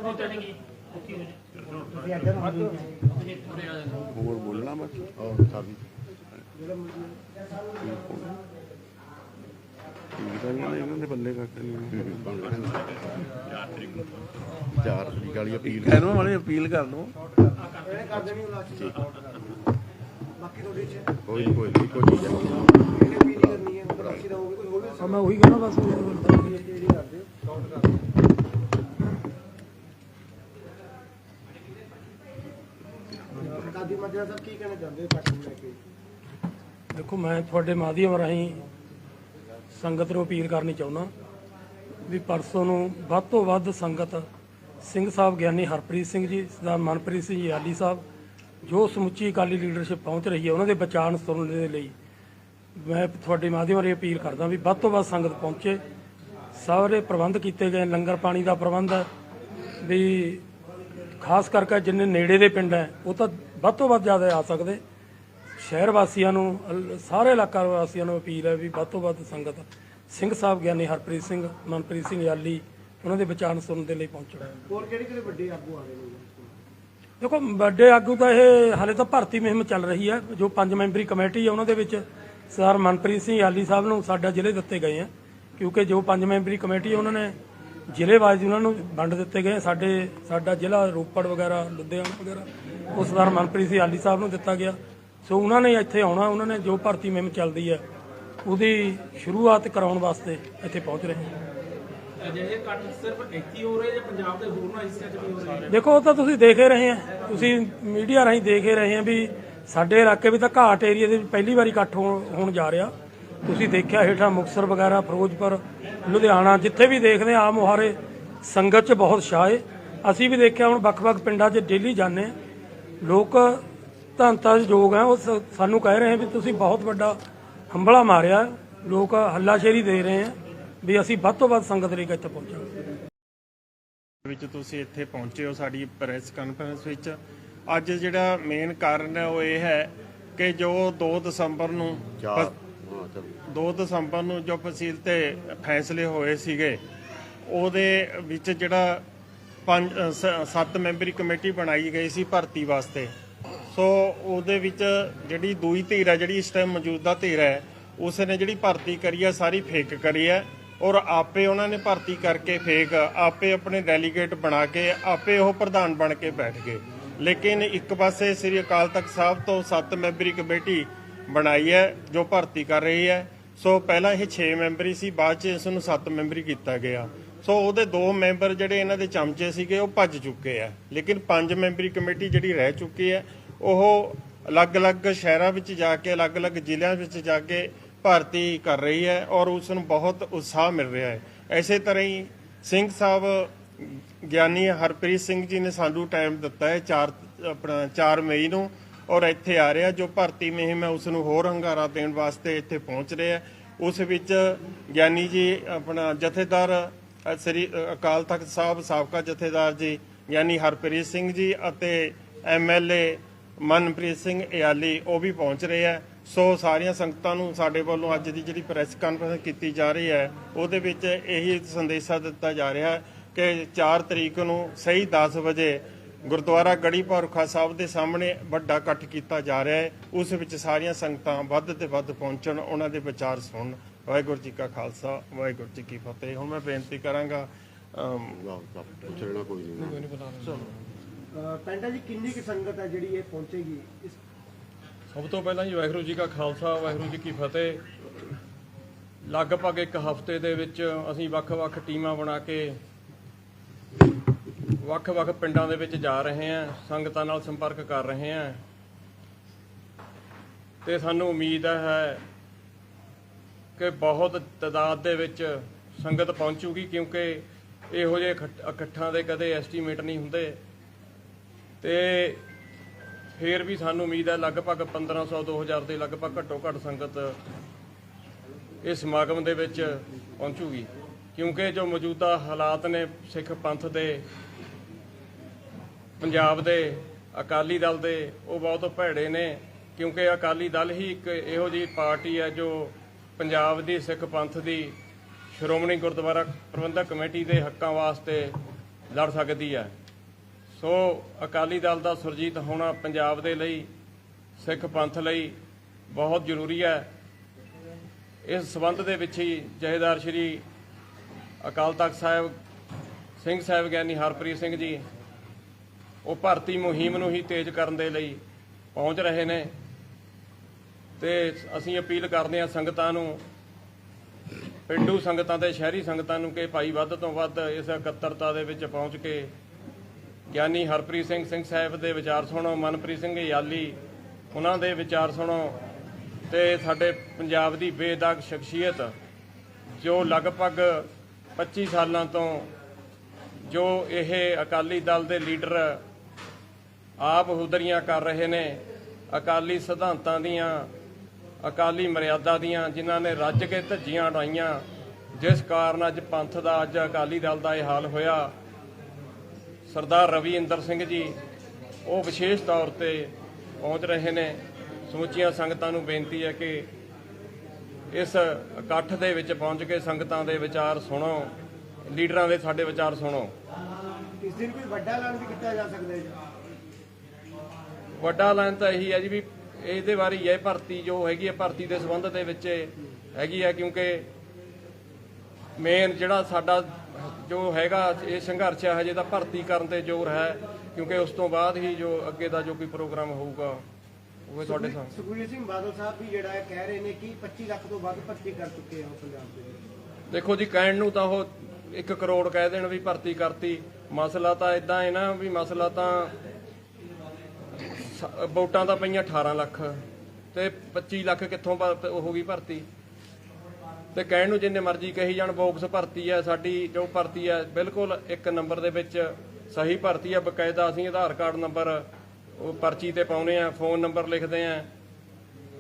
ਹੋਰ ਬੋਲਣਾ ਬਸ ਔਰ ਸਾਡੀ ਇਹਨਾਂ ਦੇ ਬੱਲੇ ਕੱਖ ਨਹੀਂ ਚਾਰ ਤਰੀਕ ਵਾਲੀ ਅਪੀਲ ਕਹਿਣੋਂ ਵਾਲੇ ਅਪੀਲ ਕਰ ਲਓ ਕਰ ਦੇਣੀ ਬਾਕੀ ਤੁਹਾਡੀ ਕੋਈ ਨੀ, ਕੋਈ ਕੋਈ ਚੀਜ਼ ਹੈ ਮੈਂ ਉਹੀ ਕਹਿੰਦਾ ਬਸ ਜਿਹੜੀ ਕਰਦੇ ਹੋ ਕਾਊਂਟ ਕਰ ਦਾਦੀ ਮਾਜਰਾ ਸਾਹਿਬ ਕੀ ਕਹਿਣਾ ਚਾਹੁੰਦੇ ਹੋ ਕੱਟ ਨੂੰ ਲੈ ਕੇ? ਦੇਖੋ ਮੈਂ ਤੁਹਾਡੇ ਮਾਧਿਅਮ ਰਾਹੀਂ ਸੰਗਤ ਨੂੰ ਅਪੀਲ ਕਰਨੀ ਚਾਹੁੰਦਾ ਵੀ ਪਰਸੋਂ ਨੂੰ ਵੱਧ ਤੋਂ ਵੱਧ ਸੰਗਤ ਸਿੰਘ ਸਾਹਿਬ ਗਿਆਨੀ ਹਰਪ੍ਰੀਤ ਸਿੰਘ ਜੀ ਸਰਦਾਰ ਮਨਪ੍ਰੀਤ ਸਿੰਘ ਜੀ ਆਲੀ ਸਾਹਿਬ ਜੋ ਸਮੁੱਚੀ ਅਕਾਲੀ ਲੀਡਰਸ਼ਿਪ ਪਹੁੰਚ ਰਹੀ ਹੈ ਉਹਨਾਂ ਦੇ ਬਚਾਅ ਸੁਣਨ ਦੇ ਲਈ ਮੈਂ ਤੁਹਾਡੇ ਮਾਧਿਅਮ ਰਾਹੀਂ ਅਪੀਲ ਕਰਦਾ ਵੀ ਵੱਧ ਤੋਂ ਵੱਧ ਸੰਗਤ ਪਹੁੰਚੇ। ਸਾਰੇ ਪ੍ਰਬੰਧ ਕੀਤੇ ਗਏ ਲੰਗਰ ਪਾਣੀ ਦਾ ਪ੍ਰਬੰਧ ਹੈ। ਵੀ ਖਾਸ ਕਰਕੇ ਜਿੰਨੇ ਨੇੜੇ ਦੇ ਪਿੰਡ ਹੈ ਉਹ ਤਾਂ ਵੱਧ ਤੋਂ ਵੱਧ ਜ਼ਿਆਦਾ ਆ ਸਕਦੇ। ਸ਼ਹਿਰ ਵਾਸੀਆਂ ਨੂੰ ਸਾਰੇ ਇਲਾਕਾ ਵਾਸੀਆਂ ਨੂੰ ਅਪੀਲ ਹੈ ਵੀ ਵੱਧ ਤੋਂ ਵੱਧ ਸੰਗਤ ਸਿੰਘ ਸਾਹਿਬ ਗਿਆਨੀ ਹਰਪ੍ਰੀਤ ਸਿੰਘ ਮਨਪ੍ਰੀਤ ਸਿੰਘ ਯਾਲੀ ਉਹਨਾਂ ਦੇ ਵਿਚਾਰ ਸੁਣਨ ਦੇ ਲਈ ਪਹੁੰਚਣਾ ਹੋਰ ਕਿਹੜੇ ਕਿਹੜੇ ਵੱਡੇ ਆਗੂ ਆ ਰਹੇ ਨੇ? ਦੇਖੋ ਵੱਡੇ ਆਗੂ ਤਾਂ ਇਹ ਹਾਲੇ ਤਾਂ ਭਰਤੀ ਮੁਹਿੰਮ ਚੱਲ ਰਹੀ ਹੈ ਜੋ ਪੰਜ ਮੈਂਬਰੀ ਕਮੇਟੀ ਹੈ ਉਹਨਾਂ ਦੇ ਵਿੱਚ ਸਰ ਮਨਪ੍ਰੀਤ ਸਿੰਘ ਯਾਲੀ ਸਾਹਿਬ ਨੂੰ ਸਾਡਾ ਜ਼ਿਲ੍ਹੇ ਦਿੱਤੇ ਗਏ ਆ ਕਿਉਂਕਿ ਜੋ ਪੰਜ ਮੈਂਬਰੀ ਕਮੇਟੀ ਉਹਨਾਂ ਨੇ ਜ਼ਿਲ੍ਹੇ ਵਾਈਜ਼ ਉਹਨਾਂ ਨੂੰ ਵੰਡ ਦਿੱਤੇ ਗਏ ਸਾਡੇ ਸਾਡਾ ਜ਼ਿਲ੍ਹਾ ਰੋਪੜ ਵਗੈਰਾ ਲੁਧਿਆਣਾ ਵਗੈਰਾ ਉਹ ਸਰਦਾਰ ਮਨਪ੍ਰੀਤ ਸਿੰਘ ਯਾਲੀ ਸਾਹਿਬ ਨੂੰ ਦਿੱਤਾ ਗਿਆ। ਸੋ ਉਹਨਾਂ ਨੇ ਇੱਥੇ ਆਉਣਾ ਉਹਨਾਂ ਨੇ ਜੋ ਭਰਤੀ ਮੁਹਿੰਮ ਚੱਲਦੀ ਹੈ ਉਹਦੀ ਸ਼ੁਰੂਆਤ ਕਰਾਉਣ ਵਾਸਤੇ ਇੱਥੇ ਪਹੁੰਚ ਰਹੇ ਹਨ ਅਜਿਹੇ ਕੱਟ ਸਿਰਫ ਇੱਥੇ ਹੀ ਹੋ ਰਹੇ ਜਾਂ ਪੰਜਾਬ ਦੇ ਹੋਰਨਾਂ ਹਿੱਸਿਆਂ 'ਚ ਵੀ ਹੋ ਰਹੇ ਦੇਖੋ ਉਹ ਤਾਂ ਤੁਸੀਂ ਦੇਖ ਹੀ ਰਹੇ ਆ। ਤੁਸੀਂ ਮੀਡੀਆ ਰਾਹੀਂ ਦੇਖ ਹੀ ਰਹੇ ਆ ਵੀ ਸਾਡੇ ਇਲਾਕੇ ਵਿੱਚ ਤਾਂ ਘਾਟ ਏਰੀਆ ਦੇ ਵਿੱਚ ਪਹਿਲੀ ਵਾਰੀ ਇਕੱਠ ਹੋਣ ਜਾ ਰਿਹਾ। ਤੁਸੀਂ ਦੇਖਿਆ ਹੇਠਾਂ ਮੁਕਸਰ ਵਗੈਰਾ, ਫਿਰੋਜ਼ਪੁਰ, ਲੁਧਿਆਣਾ, ਜਿੱਥੇ ਵੀ ਦੇਖਦੇ ਆ ਮੁਹਾਰੇ ਸੰਗਤ 'ਚ ਬਹੁਤ ਸ਼ਾਹ ਅਸੀਂ ਵੀ ਦੇਖਿਆ ਹੁਣ ਵੱਖ-ਵੱਖ ਪਿੰਡਾਂ 'ਚ ਡੇਲੀ ਜਾਂਦੇ ਹਾਂ। ਲੋਕ ਧੰਤਾ ਯੋਗ ਹੈ। ਉਹ ਸਾਨੂੰ ਕਹਿ ਰਹੇ ਆ ਵੀ ਤੁਸੀਂ ਬਹੁਤ ਵੱਡਾ ਹੰਬਲਾ ਮਾਰਿਆ। ਲੋਕ ਹੱਲਾਸ਼ੇਰੀ ਦੇ ਰਹੇ ਆ ਵੀ ਅਸੀਂ ਵੱਧ ਤੋਂ ਵੱਧ ਸੰਗਤ ਲਈ ਇੱਥੇ ਪਹੁੰਚਾਂਗੇ। ਵਿੱਚ ਤੁਸੀਂ ਇੱਥੇ ਪਹੁੰਚੇ ਹੋ ਸਾਡੀ ਪ੍ਰੈਸ ਕਾਨਫਰੰਸ ਵਿੱਚ। ਅੱਜ ਜਿਹੜਾ ਮੇਨ ਕਾਰਨ ਹੈ ਉਹ ਇਹ ਹੈ ਕਿ ਜੋ 2 ਦਸੰਬਰ ਨੂੰ ਚਾਰ। ਹਾਂ ਚਲੋ। 2 ਦਸੰਬਰ ਨੂੰ ਜੋ ਫਸੀਲ ਤੇ ਫੈਸਲੇ ਹੋਏ ਸੀਗੇ ਉਹਦੇ ਵਿੱਚ ਜਿਹੜਾ ਪੰਜ ਸੱਤ ਮੈਂਬਰੀ ਕਮੇਟੀ ਬਣਾਈ ਗਈ ਸੀ ਭਰਤੀ ਵਾਸਤੇ। ਸੋ ਉਹਦੇ ਵਿੱਚ ਜਿਹੜੀ ਦੂਈ ਧਿਰ ਹੈ ਜਿਹੜੀ ਇਸ ਟਾਈਮ ਮੌਜੂਦਾ ਧਿਰ ਹੈ ਉਸ ਨੇ ਜਿਹੜੀ ਭਰਤੀ ਕਰੀ ਹੈ ਸਾਰੀ ਫੇਕ ਕਰੀ ਹੈ ਔਰ ਆਪੇ ਉਹਨਾਂ ਨੇ ਭਰਤੀ ਕਰਕੇ ਫੇਕ ਆਪੇ ਆਪਣੇ ਡੈਲੀਗੇਟ ਬਣਾ ਕੇ ਆਪੇ ਉਹ ਪ੍ਰਧਾਨ ਬਣ ਕੇ ਬੈਠ ਗਏ। ਲੇਕਿਨ ਇੱਕ ਪਾਸੇ ਸ੍ਰੀ ਅਕਾਲ ਤਖਤ ਸਾਹਿਬ ਤੋਂ ਸੱਤ ਮੈਂਬਰੀ ਕਮੇਟੀ ਬਣਾਈ ਹੈ, ਜੋ ਭਰਤੀ ਕਰ ਰਹੀ ਹੈ। ਸੋ ਪਹਿਲਾਂ ਇਹ 6 ਮੈਂਬਰੀ ਸੀ, ਬਾਅਦ ਚ ਇਸ ਨੂੰ 7 ਮੈਂਬਰੀ ਕੀਤਾ ਗਿਆ। ਸੋ ਉਹਦੇ ਦੋ ਮੈਂਬਰ ਜਿਹੜੇ ਇਹਨਾਂ ਦੇ ਚਮਚੇ ਸੀਗੇ, ਉਹ ਭੱਜ ਚੁੱਕੇ ਆ। ਲੇਕਿਨ ਪੰਜ ਮੈਂਬਰੀ ਕਮੇਟੀ ਜਿਹੜੀ ਰਹਿ ਚੁੱਕੀ ਹੈ, ਉਹ ਅਲੱਗ-ਅਲੱਗ ਸ਼ਹਿਰਾਂ ਵਿੱਚ ਜਾ ਕੇ, ਅਲੱਗ-ਅਲੱਗ ਜ਼ਿਲ੍ਹਿਆਂ ਵਿੱਚ ਜਾ ਕੇ ਭਰਤੀ ਕਰ ਰਹੀ ਹੈ ਔਰ ਉਸ ਨੂੰ ਬਹੁਤ ਉਤਸ਼ਾਹ ਮਿਲ ਰਿਹਾ ਹੈ। ਐਸੇ ਤਰ੍ਹਾਂ ਹੀ ਸਿੰਘ ਸਾਹਿਬ ਗਿਆਨੀ ਹਰਪ੍ਰੀਤ ਸਿੰਘ ਜੀ ਨੇ ਸਾਨੂੰ ਟਾਈਮ ਦਿੱਤਾ ਹੈ 4 ਆਪਣਾ 4 ਮਈ ਨੂੰ ਔਰ ਇੱਥੇ ਆ ਰਿਹਾ, ਜੋ ਭਰਤੀ ਮੁਹਿੰਮ ਹੈ ਉਸ ਨੂੰ ਹੋਰ ਹੰਗਾਰਾ ਦੇਣ ਵਾਸਤੇ ਇੱਥੇ ਪਹੁੰਚ ਰਿਹਾ ਉਸ ਵਿੱਚ ਗਿਆਨੀ ਜੀ, ਆਪਣਾ ਜਥੇਦਾਰ ਸ੍ਰੀ ਅਕਾਲ ਤਖਤ ਸਾਹਿਬ, ਸਾਬਕਾ ਜਥੇਦਾਰ ਜੀ, ਗਿਆਨੀ ਹਰਪ੍ਰੀਤ ਸਿੰਘ ਜੀ ਅਤੇ ਐਮਐਲਏ ਮਨਪ੍ਰੀਤ ਸਿੰਘ ਇਆਲੀ, ਉਹ ਵੀ ਪਹੁੰਚ ਰਹੇ ਹੈ। ਸੋ ਸਾਰੀਆਂ ਸੰਗਤਾਂ ਨੂੰ ਸਾਡੇ ਵੱਲੋਂ ਅੱਜ ਦੀ ਜਿਹੜੀ ਪ੍ਰੈਸ ਕਾਨਫਰੰਸ ਕੀਤੀ ਜਾ ਰਹੀ ਹੈ, ਉਹਦੇ ਵਿੱਚ ਇਹੀ ਸੰਦੇਸ਼ਾ ਦਿੱਤਾ ਜਾ ਰਿਹਾ ਹੈ ਕਿ 4 ਤਰੀਕ ਨੂੰ ਸਹੀ 10 ਵਜੇ ਗੁਰਦੁਆਰਾ ਗੜੀ ਪੌਰਖਾ ਸਾਹਿਬ ਦੇ ਸਾਹਮਣੇ ਵੱਡਾ ਇਕੱਠ ਕੀਤਾ ਜਾ ਰਿਹਾ ਹੈ। ਉਸ ਵਿੱਚ ਸਾਰੀਆਂ ਸੰਗਤਾਂ ਵੱਧ ਤੇ ਵੱਧ ਪਹੁੰਚਣ ਉਹਨਾਂ ਦੇ ਵਿਚਾਰ ਸੁਣਨ। ਵਾਹਿਗੁਰੂ ਜੀ ਕਾ ਖਾਲਸਾ ਵਾਹਿਗੁਰੂ ਜੀ ਕੀ ਫਤਿਹ। ਹੁਣ ਮੈਂ ਬੇਨਤੀ ਕਰਾਂਗਾ ਕੋਈ ਨਹੀਂ ਜੀ ਕਿੰਨੀ ਕੁ ਸੰਗਤ ਹੈ ਜਿਹੜੀ ਇਹ ਪਹੁੰਚੇਗੀ? ਇਸ ਸਭ ਤੋਂ ਪਹਿਲਾਂ ਜੀ ਵਾਹਿਗੁਰੂ ਜੀ ਕਾ ਖਾਲਸਾ ਵਾਹਿਗੁਰੂ ਜੀ ਕੀ ਫਤਿਹ। ਲਗਭਗ ਇੱਕ ਹਫ਼ਤੇ ਦੇ ਵਿੱਚ ਅਸੀਂ ਵੱਖ-ਵੱਖ ਟੀਮਾਂ ਬਣਾ ਕੇ ਵੱਖ-ਵੱਖ ਪਿੰਡਾਂ ਦੇ ਵਿੱਚ ਜਾ ਰਹੇ ਹਾਂ, ਸੰਗਤਾਂ ਨਾਲ ਸੰਪਰਕ ਕਰ ਰਹੇ ਹਾਂ। ਤੇ ਸਾਨੂੰ ਉਮੀਦ ਹੈ ਕਿ ਬਹੁਤ ਤਾਦਾਦ ਦੇ ਵਿੱਚ ਸੰਗਤ ਪਹੁੰਚੂਗੀ ਕਿਉਂਕਿ ਇਹੋ ਜਿਹੇ ਇਕੱਠਾਂ ਦੇ ਕਦੇ ਐਸਟੀਮੇਟ ਨਹੀਂ ਹੁੰਦੇ। ਤੇ ਫੇਰ ਵੀ ਸਾਨੂੰ ਉਮੀਦ ਹੈ ਲਗਭਗ 1500 2000 ਦੇ ਲਗਭਗ ਘੱਟੋ ਘੱਟ ਸੰਗਤ ਇਸ ਸਮਾਗਮ ਦੇ ਵਿੱਚ ਪਹੁੰਚੂਗੀ। ਕਿਉਂਕਿ ਜੋ ਮੌਜੂਦਾ ਹਾਲਾਤ ਨੇ ਸਿੱਖ ਪੰਥ ਦੇ ਪੰਜਾਬ ਦੇ ਅਕਾਲੀ ਦਲ ਦੇ ਉਹ ਬਹੁਤ ਭੈੜੇ ਨੇ, ਕਿਉਂਕਿ ਅਕਾਲੀ ਦਲ ਹੀ ਇੱਕ ਇਹੋ ਜਿਹੀ ਪਾਰਟੀ ਹੈ ਜੋ ਪੰਜਾਬ ਦੀ, ਸਿੱਖ ਪੰਥ ਦੀ, ਸ਼੍ਰੋਮਣੀ ਗੁਰਦੁਆਰਾ ਪ੍ਰਬੰਧਕ ਕਮੇਟੀ ਦੇ ਹੱਕਾਂ ਵਾਸਤੇ ਲੜ ਸਕਦੀ ਹੈ। ਸੋ ਅਕਾਲੀ ਦਲ ਦਾ ਸੁਰਜੀਤ ਹੋਣਾ ਪੰਜਾਬ ਦੇ ਲਈ, ਸਿੱਖ ਪੰਥ ਲਈ ਬਹੁਤ ਜ਼ਰੂਰੀ ਹੈ। ਇਸ ਸਬੰਧ ਦੇ ਵਿੱਚ ਹੀ ਜਹੇਦਾਰ ਸ਼੍ਰੀ ਅਕਾਲ ਤਖਤ ਸਾਹਿਬ, ਸਿੰਘ ਸਾਹਿਬ ਗਿਆਨੀ ਹਰਪ੍ਰੀਤ ਸਿੰਘ ਜੀ ਉਹ ਭਰਤੀ ਮੁਹਿੰਮ ਨੂੰ ਹੀ ਤੇਜ਼ ਕਰਨ ਦੇ ਲਈ ਪਹੁੰਚ ਰਹੇ ਨੇ। ਤੇ ਅਸੀਂ ਅਪੀਲ ਕਰਦੇ ਹਾਂ ਸੰਗਤਾਂ ਨੂੰ, ਪਿੰਡੂ ਸੰਗਤਾਂ ਤੇ ਸ਼ਹਿਰੀ ਸੰਗਤਾਂ ਨੂੰ ਕਿ ਭਾਈ ਵੱਧ ਤੋਂ ਵੱਧ ਇਸ ਇਕੱਤਰਤਾ ਦੇ ਵਿੱਚ ਪਹੁੰਚ ਕੇ ਗਿਆਨੀ ਹਰਪ੍ਰੀਤ ਸਿੰਘ ਸਿੰਘ ਸਾਹਿਬ ਦੇ ਵਿਚਾਰ ਸੁਣੋ, ਮਨਪ੍ਰੀਤ ਸਿੰਘ ਯਾਲੀ ਉਹਨਾਂ ਦੇ ਵਿਚਾਰ ਸੁਣੋ ਤੇ ਸਾਡੇ ਪੰਜਾਬ ਦੀ ਬੇਦਾਗ ਸ਼ਖਸੀਅਤ ਜੋ ਲਗਭਗ 25 ਸਾਲਾਂ ਤੋਂ ਜੋ ਇਹ ਅਕਾਲੀ ਦਲ ਦੇ ਲੀਡਰ ਆਪ ਹੁਦਰੀਆਂ ਕਰ ਰਹੇ ਨੇ। ਅਕਾਲੀ ਸਿਧਾਂਤਾਂ ਦੀਆਂ, ਅਕਾਲੀ ਮਰਿਆਦਾ ਦੀਆਂ, ਜਿਨ੍ਹਾਂ ਨੇ ਰੱਜ ਕੇ ਧੱਜੀਆਂ ਉਡਾਈਆਂ, ਜਿਸ ਕਾਰਨ ਅੱਜ ਪੰਥ ਦਾ, ਅੱਜ ਅਕਾਲੀ ਦਲ ਦਾ ਇਹ ਹਾਲ ਹੋਇਆ। ਸਰਦਾਰ ਰਵੀ ਇੰਦਰ ਸਿੰਘ ਜੀ, ਉਹ ਵਿਸ਼ੇਸ਼ ਤੌਰ ਤੇ ਪਹੁੰਚ ਰਹੇ ਨੇ। ਸਮੁੱਚੀਆਂ ਸੰਗਤਾਂ ਨੂੰ ਬੇਨਤੀ ਹੈ ਕਿ ਇਸ ਇਕੱਠ ਦੇ ਵਿੱਚ ਪਹੁੰਚ ਕੇ ਸੰਗਤਾਂ ਦੇ ਵਿਚਾਰ ਸੁਣੋ। ਲੀਡਰਾਂ ਦੇ ਸਾਡੇ ਵਿਚਾਰ ਸੁਣੋ। ਇਸ ਦਿਨ ਕੋਈ ਵੱਡਾ ਐਲਾਨ ਵੀ ਕੀਤਾ ਜਾ ਸਕਦਾ ਹੈ ਵੱਡਾ ਐਲਾਨ ਤਾਂ ਇਹੀ ਹੈ ਜੀ ਵੀ ਇਹਦੇ ਬਾਰੇ ਹੀ ਹੈ ਭਰਤੀ ਜੋ ਹੈਗੀ ਹੈ ਭਰਤੀ ਦੇ ਸੰਬੰਧ ਦੇ ਵਿੱਚ ਹੈਗੀ ਹੈ ਕਿਉਂਕਿ ਮੇਨ ਜਿਹੜਾ ਸਾਡਾ ਜੋ ਹੈਗਾ ਇਹ ਸੰਘਰਸ਼ ਹੈ ਹਜੇ ਤਾਂ ਭਰਤੀ ਕਰਨ ਤੇ ਜ਼ੋਰ ਹੈ ਕਿਉਂਕਿ ਉਸ ਤੋਂ ਬਾਅਦ ਹੀ ਜੋ ਅੱਗੇ ਦਾ ਜੋ ਕੋਈ ਪ੍ਰੋਗਰਾਮ ਹੋਊਗਾ ਉਹ ਤੁਹਾਡੇ ਸਾਹਮਣੇ। ਸੁਖਬੀਰ ਸਿੰਘ ਬਾਦਲ ਸਾਹਿਬ ਵੀ ਜਿਹੜਾ ਹੈ ਕਹਿ ਰਹੇ ਨੇ ਕਿ 25 ਲੱਖ ਤੋਂ ਵੱਧ ਭਰਤੀ ਕਰ ਚੁੱਕੇ ਆ ਪੰਜਾਬ ਦੇ ਦੇਖੋ ਜੀ ਕਹਿਣ ਨੂੰ ਤਾਂ ਉਹ 1 ਕਰੋੜ ਕਹਿ ਦੇਣ ਵੀ ਭਰਤੀ ਕਰਤੀ। ਮਸਲਾ ਤਾਂ ਇਦਾਂ ਹੈ ਨਾ ਵੀ ਮਸਲਾ ਤਾਂ ਸ- ਵੋਟਾਂ ਤਾਂ ਪਈਆਂ 18 ਲੱਖ ਤੇ 25 ਲੱਖ ਕਿੱਥੋਂ ਭ- ਹੋ ਗਈ ਭਰਤੀ। ਤੇ ਕਹਿਣ ਨੂੰ ਜਿੰਨੇ ਮਰਜ਼ੀ ਕਹੀ ਜਾਣ ਬੋਕਸ ਭਰਤੀ ਹੈ ਸਾਡੀ ਜੋ ਭਰਤੀ ਹੈ ਬਿਲਕੁਲ ਇੱਕ ਨੰਬਰ ਦੇ ਵਿੱਚ ਸਹੀ ਭਰਤੀ ਹੈ ਬਕਾਇਦਾ ਅਸੀਂ ਆਧਾਰ ਕਾਰਡ ਨੰਬਰ ਉਹ ਪਰਚੀ ਤੇ ਪਾਉਨੇ ਆ, ਫੋਨ ਨੰਬਰ ਲਿਖਦੇ ਆ।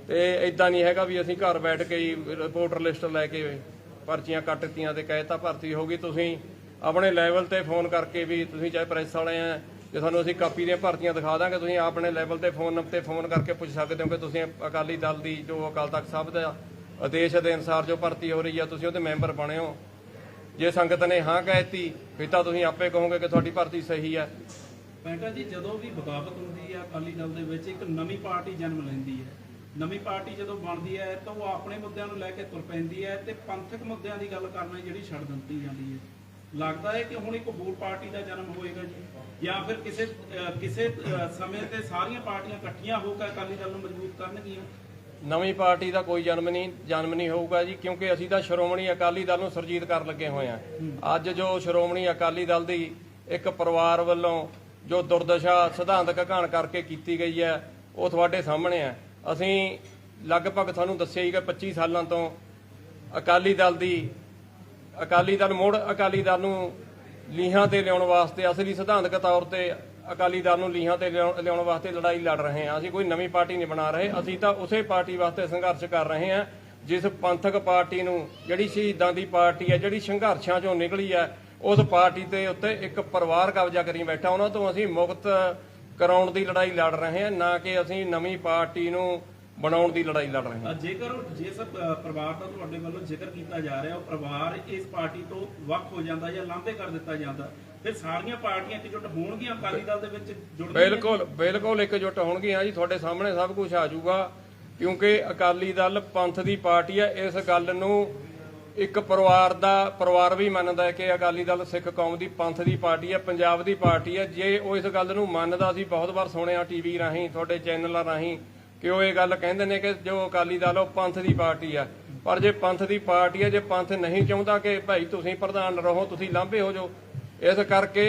ਤੇ ਇਦਾਂ ਨਹੀਂ ਹੈਗਾ ਵੀ ਅਸੀਂ ਘਰ ਬੈਠ ਕੇ ਹੀ ਰਿਪੋਰਟਰ ਲਿਸਟ ਲੈ ਕੇ ਪਰਚੀਆਂ ਕੱਟਤੀਆਂ ਤੇ ਕਹਿਤਾ ਭਰਤੀ ਹੋ ਗਈ। ਤੁਸੀਂ ਆਪਣੇ ਲੈਵਲ ਤੇ ਫੋਨ ਕਰਕੇ ਵੀ ਤੁਸੀਂ ਚਾਹੇ ਪ੍ਰੈਸ ਵਾਲੇ ਆ ਜੇ ਤੁਹਾਨੂੰ ਅਸੀਂ ਕਾਪੀ ਦੀਆਂ ਭਰਤੀਆਂ ਦਿਖਾ ਦਾਂਗੇ, ਤੁਸੀਂ ਆਪਣੇ ਲੈਵਲ ਤੇ ਫੋਨ ਤੇ ਫੋਨ ਕਰਕੇ ਪੁੱਛ ਸਕਦੇ ਹੋ ਕਿ ਤੁਸੀਂ ਅਕਾਲੀ ਦਲ ਦੀ ਜੋ ਅਕਾਲ ਤਖਤ ਸਾਹਿਬ ਦਾ ਆਦੇਸ਼ ਦੇ ਅਨੁਸਾਰ ਜੋ ਭਰਤੀ ਹੋ ਰਹੀ ਆ, ਤੁਸੀਂ ਉਹਦੇ ਮੈਂਬਰ ਬਣੇ ਹੋ। ਜੇ ਸੰਗਤ ਨੇ ਹਾਂ ਕਹਿਤੀ ਫਿਰ ਤਾਂ ਤੁਸੀਂ ਆਪੇ ਕਹੋਗੇ ਕਿ ਤੁਹਾਡੀ ਭਰਤੀ ਸਹੀ ਹੈ ਪੈਂਟਾ ਜੀ, ਜਦੋਂ ਵੀ ਬਗਾਵਤ ਹੁੰਦੀ ਹੈ ਅਕਾਲੀ ਦਲ ਦੇ ਵਿੱਚ, ਇੱਕ ਨਵੀਂ ਪਾਰਟੀ ਜਨਮ ਲੈਂਦੀ ਹੈ। ਨਵੀਂ ਪਾਰਟੀ ਜਦੋਂ ਬਣਦੀ ਹੈ, ਤਾਂ ਉਹ ਆਪਣੇ ਮੁੱਦਿਆਂ ਨੂੰ ਲੈ ਕੇ ਤੁਰ ਪੈਂਦੀ ਹੈ ਤੇ ਪੰਥਕ ਮੁੱਦਿਆਂ ਦੀ ਗੱਲ ਕਰਨਾ ਜਿਹੜੀ ਛੱਡ ਦਿੱਤੀ ਜਾਂਦੀ ਹੈ। ਲੱਗਦਾ ਹੈ ਕਿ ਹੁਣ ਇੱਕ ਹੋਰ ਪਾਰਟੀ ਦਾ ਜਨਮ ਹੋਏਗਾ ਜੀ। ਜਾਂ ਫਿਰ ਕਿਸੇ ਕਿਸੇ ਸਮੇਂ ਤੇ ਸਾਰੀਆਂ ਪਾਰਟੀਆਂ ਇਕੱਠੀਆਂ ਹੋ ਕੇ ਅਕਾਲੀ ਦਲ ਨੂੰ ਮਜ਼ਬੂਤ ਕਰਨਗੀਆਂ। ਨਵੀਂ ਪਾਰਟੀ ਦਾ ਕੋਈ ਜਨਮ ਨਹੀਂ ਜਨਮ ਨਹੀਂ ਹੋਊਗਾ ਜੀ ਕਿਉਂਕਿ ਅਸੀਂ ਤਾਂ ਸ਼੍ਰੋਮਣੀ ਅਕਾਲੀ ਦਲ ਨੂੰ ਸਰਜੀਤ ਕਰਨ ਲੱਗੇ ਹੋਏ ਆ ਅੱਜ ਜੋ ਸ਼੍ਰੋਮਣੀ ਅਕਾਲੀ ਦਲ ਦੀ ਇੱਕ ਪਰਿਵਾਰ ਵੱਲੋਂ ਜੋ ਦੁਰਦਸ਼ਾ ਸਿਧਾਂਤਕ ਘਾਣ ਕਰਕੇ ਕੀਤੀ ਗਈ ਹੈ ਉਹ ਤੁਹਾਡੇ ਸਾਹਮਣੇ ਹੈ। ਅਸੀਂ ਲਗਭਗ ਤੁਹਾਨੂੰ ਦੱਸਿਆ ਹੀ ਕਿ 25 ਸਾਲਾਂ ਤੋਂ ਅਕਾਲੀ ਦਲ ਦੀ ਅਕਾਲੀ ਦਲ ਮੁੜ ਅਕਾਲੀ ਦਲ ਨੂੰ ਲੀਹਾਂ ਤੇ ਲਿਆਉਣ ਵਾਸਤੇ ਅਸਲੀ ਸਿਧਾਂਤਕ ਤੌਰ ਤੇ ਅਕਾਲੀ ਦਲ ਨੂੰ ਲੀਹਾਂ ਤੇ ਲਿਆਉਣ ਵਾਸਤੇ ਲੜਾਈ ਲੜ ਰਹੇ ਹਾਂ। ਅਸੀਂ ਕੋਈ ਨਵੀਂ ਪਾਰਟੀ ਨਹੀਂ ਬਣਾ ਰਹੇ। ਅਸੀਂ ਤਾਂ ਉਸੇ ਪਾਰਟੀ ਵਾਸਤੇ ਸੰਘਰਸ਼ ਕਰ ਰਹੇ ਹਾਂ, ਜਿਸ ਪੰਥਕ ਪਾਰਟੀ ਨੂੰ, ਜਿਹੜੀ ਸ਼ਹੀਦਾਂ ਦੀ ਪਾਰਟੀ ਹੈ, ਜਿਹੜੀ ਸੰਘਰਸ਼ਾਂ ਚੋਂ ਨਿਕਲੀ ਹੈ, ਉਸ ਪਾਰਟੀ ਦੇ ਉੱਤੇ ਇੱਕ ਪਰਿਵਾਰ ਕਬਜ਼ਾ ਕਰੀ ਬੈਠਾ। ਉਹਨਾਂ ਤੋਂ ਅਸੀਂ ਮੁਕਤ ਕਰਾਉਣ ਦੀ ਲੜਾਈ ਲੜ ਰਹੇ ਹਾਂ, ਨਾ ਕਿ ਅਸੀਂ ਨਵੀਂ ਪਾਰਟੀ ਨੂੰ ਬਣਾਉਣ ਦੀ ਲੜਾਈ ਲੜ ਰਹੇ ਹਾਂ। ਜੇਕਰ ਜਿਸ ਅ, ਪਰਿਵਾਰ ਦਾ ਤੁਹਾਡੇ ਵੱਲੋਂ ਜ਼ਿਕਰ ਕੀਤਾ ਜਾ ਰਿਹਾ ਉਹ ਪਰਿਵਾਰ ਇਸ ਪਾਰਟੀ ਤੋਂ ਵੱਖ ਹੋ ਜਾਂਦਾ ਜਾਂ ਲਾਂਭੇ ਕਰ ਦਿੱਤਾ ਜਾਂਦਾ ਫਿਰ ਸਾਰੀਆਂ ਪਾਰਟੀਆਂ ਇਕਜੁੱਟ ਹੋਣਗੀਆਂ ਅਕਾਲੀ ਦਲ ਦੇ ਵਿੱਚ ਜੁੜਦੀਆਂ? ਬਿਲਕੁਲ ਬਿਲਕੁਲ ਇਕਜੁੱਟ ਹੋਣਗੀਆਂ ਜੀ। ਤੁਹਾਡੇ ਸਾਹਮਣੇ ਸਭ ਕੁਝ ਆ ਜਾਊਗਾ ਕਿਉਂਕਿ ਅਕਾਲੀ ਦਲ ਪੰਥ ਦੀ ਪਾਰਟੀ ਹੈ। ਇਸ ਗੱਲ ਨੂੰ ਇੱਕ ਪਰਿਵਾਰ ਦਾ ਪਰਿਵਾਰ ਵੀ ਮੰਨਦਾ ਹੈ ਕਿ ਅਕਾਲੀ ਦਲ ਸਿੱਖ ਕੌਮ ਦੀ ਪੰਥ ਦੀ ਪਾਰਟੀ ਹੈ ਪੰਜਾਬ ਦੀ ਪਾਰਟੀ ਹੈ। ਜੇ ਉਹ ਇਸ ਗੱਲ ਨੂੰ ਮੰਨਦਾ ਸੀ ਬਹੁਤ ਵਾਰ ਸੁਣਿਆ ਟੀਵੀ ਰਾਹੀਂ ਤੁਹਾਡੇ ਚੈਨਲਾਂ ਰਾਹੀਂ ਕਿ ਉਹ ਇਹ ਗੱਲ ਕਹਿੰਦੇ ਨੇ ਕਿ ਜੋ ਅਕਾਲੀ ਦਲ ਉਹ ਪੰਥ ਦੀ ਪਾਰਟੀ ਹੈ ਪਰ ਜੇ ਪੰਥ ਦੀ ਪਾਰਟੀ ਹੈ ਜੇ ਪੰਥ ਨਹੀਂ ਚਾਹੁੰਦਾ ਕਿ ਭਾਈ ਤੁਸੀਂ ਪ੍ਰਧਾਨ ਰਹੋ, ਤੁਸੀਂ ਲਾਂਭੇ ਹੋ ਜਾਓ, ਇਸ ਕਰਕੇ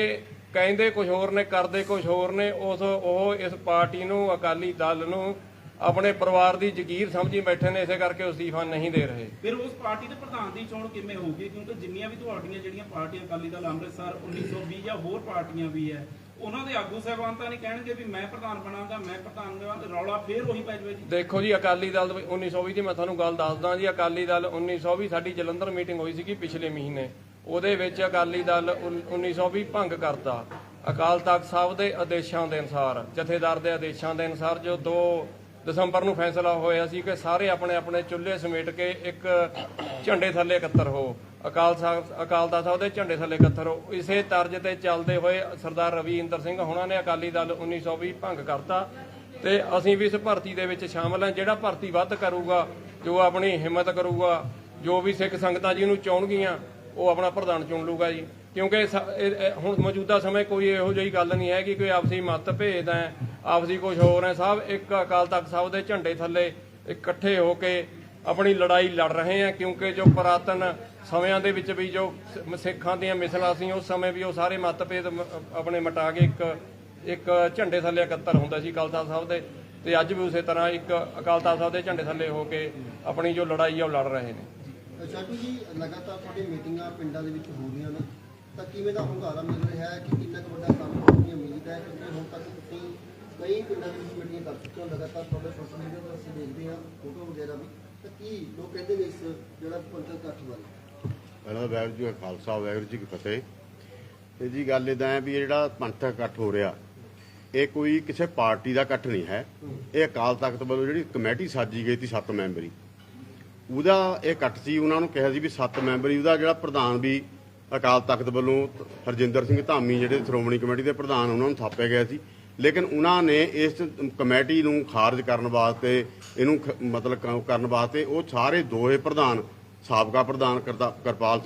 ਕਹਿੰਦੇ ਕੁਝ ਹੋਰ ਨੇ, ਕਰਦੇ ਕੁਝ ਹੋਰ ਨੇ, ਉਸ ਉਹ ਇਸ ਪਾਰਟੀ ਨੂੰ, ਅਕਾਲੀ ਦਲ ਨੂੰ ਆਪਣੇ ਪਰਿਵਾਰ ਦੀ ਜ਼ਗੀਰ ਸਮਝੀ ਬੈਠੇ ਨੇ, ਇਸੇ ਕਰਕੇ ਅਸਤੀਫਾ ਨਹੀਂ ਦੇ ਰਹੇ। ਫਿਰ ਉਸ ਪਾਰਟੀ ਦੇ ਪ੍ਰਧਾਨ ਦੀ ਚੋਣ ਕਿਵੇਂ ਹੋਊਗੀ? ਕਿਉਂਕਿ ਜਿੰਨੀਆਂ ਵੀ ਤੁਹਾਡੀਆਂ ਜਿਹੜੀਆਂ ਪਾਰਟੀਆਂ ਅਕਾਲੀ ਦਲ, ਅੰਮ੍ਰਿਤਸਰ 1920 ਜਾਂ ਹੋਰ ਪਾਰਟੀਆਂ ਵੀ ਹੈ ਉਹਨਾਂ ਦੇ ਆਗੂ ਸਾਹਿਬਾਨ ਤਾਂ ਨਹੀਂ ਕਹਿਣਗੇ ਵੀ ਮੈਂ ਪ੍ਰਧਾਨ ਬਣਾਂਗਾ ਮੈਂ ਪ੍ਰਧਾਨ ਬਣਾਂਗਾ ਰੌਲਾ ਫੇਰ ਉਹੀ ਪੈ ਜਾਵੇ ਜੀ। ਦੇਖੋ ਜੀ, ਅਕਾਲੀ ਦਲ 1920 ਦੀ ਮੈਂ ਤੁਹਾਨੂੰ ਗੱਲ ਦੱਸਦਾ ਜੀ, ਅਕਾਲੀ ਦਲ 1920 ਸਾਡੀ ਜਲੰਧਰ ਮੀਟਿੰਗ ਹੋਈ ਸੀਗੀ ਪਿਛਲੇ ਮਹੀਨੇ। ਉਹਦੇ ਵਿੱਚ ਅਕਾਲੀ ਦਲ 1920 ਭੰਗ ਕਰਤਾ। ਅਕਾਲ ਤਖਤ ਸਾਹਿਬ ਦੇ ਆਦੇਸ਼ਾਂ ਦੇ ਅਨੁਸਾਰ, ਜਥੇਦਾਰ ਦੇ ਆਦੇਸ਼ਾਂ ਦੇ ਅਨੁਸਾਰ ਜੋ 2 ਦਸੰਬਰ ਨੂੰ ਫੈਸਲਾ ਹੋਇਆ ਸੀ ਕਿ ਸਾਰੇ ਆਪਣੇ ਆਪਣੇ ਚੁੱਲ੍ਹੇ ਸਮੇਟ ਕੇ ਇੱਕ ਝੰਡੇ ਥੱਲੇ ਇਕੱਤਰ ਹੋ। ਅਕਾਲ ਅਕਾਲ ਤਖਤ ਸਾਹਿਬ ਦੇ ਝੰਡੇ ਥੱਲੇ ਇਕੱਤਰ ਇਸੇ ਤਰਜ ਤੇ ਚੱਲਦੇ ਹੋਏ ਸਰਦਾਰ ਰਵੀ ਸਿੰਘ ਹੁਣਾਂ ਨੇ ਅਕਾਲੀ ਦਲ 1920 ਭੰਗ ਕਰਤਾ ਤੇ ਅਸੀਂ ਵੀ ਇਸ ਭਰਤੀ ਦੇ ਵਿੱਚ ਸ਼ਾਮਲ ਹਾਂ। ਜਿਹੜਾ ਭਰਤੀ ਵੱਧ ਕਰੂਗਾ, ਜੋ ਆਪਣੀ ਹਿੰਮਤ ਕਰੂਗਾ, ਜੋ ਵੀ ਸਿੱਖ ਸੰਗਤਾਂ ਜੀ ਨੂੰ ਚਾਹਣਗੀਆਂ, ਉਹ ਆਪਣਾ ਪ੍ਰਧਾਨ ਚੁਣ ਲੂਗਾ ਜੀ। ਕਿਉਂਕਿ ਹੁਣ ਮੌਜੂਦਾ ਸਮੇਂ ਕੋਈ ਇਹੋ ਜਿਹੀ ਗੱਲ ਨਹੀਂ ਹੈ ਕਿ ਕੋਈ ਆਪਸੀ ਮਤਭੇਦ ਹੈ, ਆਪਸੀ ਕੁਝ ਹੋਰ ਹੈ। ਸਭ ਇੱਕ ਅਕਾਲ ਤਖਤ ਸਾਹਿਬ ਦੇ ਝੰਡੇ ਥੱਲੇ ਇਕੱਠੇ ਹੋ ਕੇ ਆਪਣੀ ਲੜਾਈ ਲੜ ਰਹੇ ਹਾਂ, ਕਿਉਂਕਿ ਜੋ ਪੁਰਾਤਨ ਸਮਿਆਂ ਦੇ ਵਿੱਚ ਵੀ ਜੋ ਸਿੱਖਾਂ ਦੀਆਂ ਮਿਸਲਾਂ ਸੀ, ਉਸ ਸਮੇਂ ਵੀ ਉਹ ਸਾਰੇ ਮਤਭੇਦ ਆਪਣੇ ਮਿਟਾ ਕੇ ਇੱਕ ਇੱਕ ਝੰਡੇ ਥੱਲੇ ਇਕੱਤਰ ਹੁੰਦਾ ਸੀ ਅਕਾਲ ਸਾਹਿਬ ਦੇ। ਤੇ ਅੱਜ ਵੀ ਉਸੇ ਤਰ੍ਹਾਂ ਇੱਕ ਅਕਾਲ ਤਖਤ ਸਾਹਿਬ ਦੇ ਝੰਡੇ ਥੱਲੇ ਹੋ ਕੇ ਆਪਣੀ ਜੋ ਲੜਾਈ ਹੈ ਉਹ ਲੜ ਰਹੇ ਨੇ। ਸ਼ਾਟੂ ਜੀ, ਲਗਾਤਾਰ ਤੁਹਾਡੀ ਮੀਟਿੰਗਾਂ ਪਿੰਡਾਂ ਦੇ ਵਿੱਚ ਹੋ ਰਹੀਆਂ ਨੇ। ਤਾਂ ਕਿਵੇਂ ਦਾ ਹੁੰਗਾਰਾ ਮਿਲ ਰਿਹਾ ਹੈ? ਕਿ ਕਿੰਨਾ ਕੁ ਵੱਡਾ ਕੰਮ ਹੋਣ ਦੀ ਉਮੀਦ ਹੈ ਕਿਉਂਕਿ ਹੁਣ ਤੱਕ ਤੁਸੀਂ ਕਈ ਪਿੰਡਾਂ ਦੇ ਵਿੱਚ ਮੀਟਿੰਗਾਂ ਕਰ ਚੁੱਕੇ ਹੋ। ਲਗਾਤਾਰ ਤੁਹਾਡੇ ਸੋਸ਼ਲ ਮੀਡੀਆ ਤੇ ਅਸੀਂ ਦੇਖਦੇ ਹਾਂ ਫੋਟੋ ਵਗੈਰਾ ਵੀ। ਤਾਂ ਕੀ ਲੋਕ ਕਹਿੰਦੇ ਨੇ ਇਸ ਜਿਹੜਾ ਪੰਚਾਇਤ ਇਕੱਠ ਬਾਰੇ? ਪਹਿਲਾਂ ਤਾਂ ਜੀ ਕਾ ਖਾਲਸਾ ਵਾਹਿਗੁਰੂ ਜੀ ਕੀ ਫਤਿਹ। ਤੇ ਜੀ ਗੱਲ ਇਦਾਂ ਹੈ ਵੀ ਜਿਹੜਾ ਪੰਥਕ ਇਕੱਠ ਹੋ ਰਿਹਾ, ਇਹ ਕੋਈ ਕਿਸੇ ਪਾਰਟੀ ਦਾ ਇਕੱਠ ਨਹੀਂ ਹੈ। ਇਹ ਅਕਾਲ ਤਖਤ ਵੱਲੋਂ ਜਿਹੜੀ ਕਮੇਟੀ ਸਾਜੀ ਗਈ ਸੀ ਸੱਤ ਮੈਂਬਰੀ। ਉਹਦਾ ਇਹ ਇਕੱਠ ਸੀ, ਉਹਨਾਂ ਨੂੰ ਕਿਹਾ ਸੀ ਵੀ ਸੱਤ ਮੈਂਬਰੀ, ਉਹਦਾ ਜਿਹੜਾ ਪ੍ਰਧਾਨ ਵੀ ਅਕਾਲ ਤਖਤ ਵੱਲੋਂ ਹਰਜਿੰਦਰ ਸਿੰਘ ਧਾਮੀ, ਜਿਹੜੇ ਸ਼੍ਰੋਮਣੀ ਕਮੇਟੀ ਦੇ ਪ੍ਰਧਾਨ, ਉਹਨਾਂ ਨੂੰ ਥਾਪਿਆ ਗਿਆ ਸੀ। ਲੇਕਿਨ ਉਹਨਾਂ ਨੇ ਇਸ ਕਮੇਟੀ ਨੂੰ ਖਾਰਜ ਕਰਨ ਵਾਸਤੇ, ਇਹਨੂੰ ਖ- ਮਤਲਬ ਕ- ਕਰਨ ਵਾਸਤੇ ਉਹ ਸਾਰੇ ਦੋਹੇ ਪ੍ਰਧਾਨ, ਸਾਬਕਾ ਪ੍ਰਧਾਨ ਕਰਤਾ- ਕਿਰਪਾਲ ਸਿੰਘ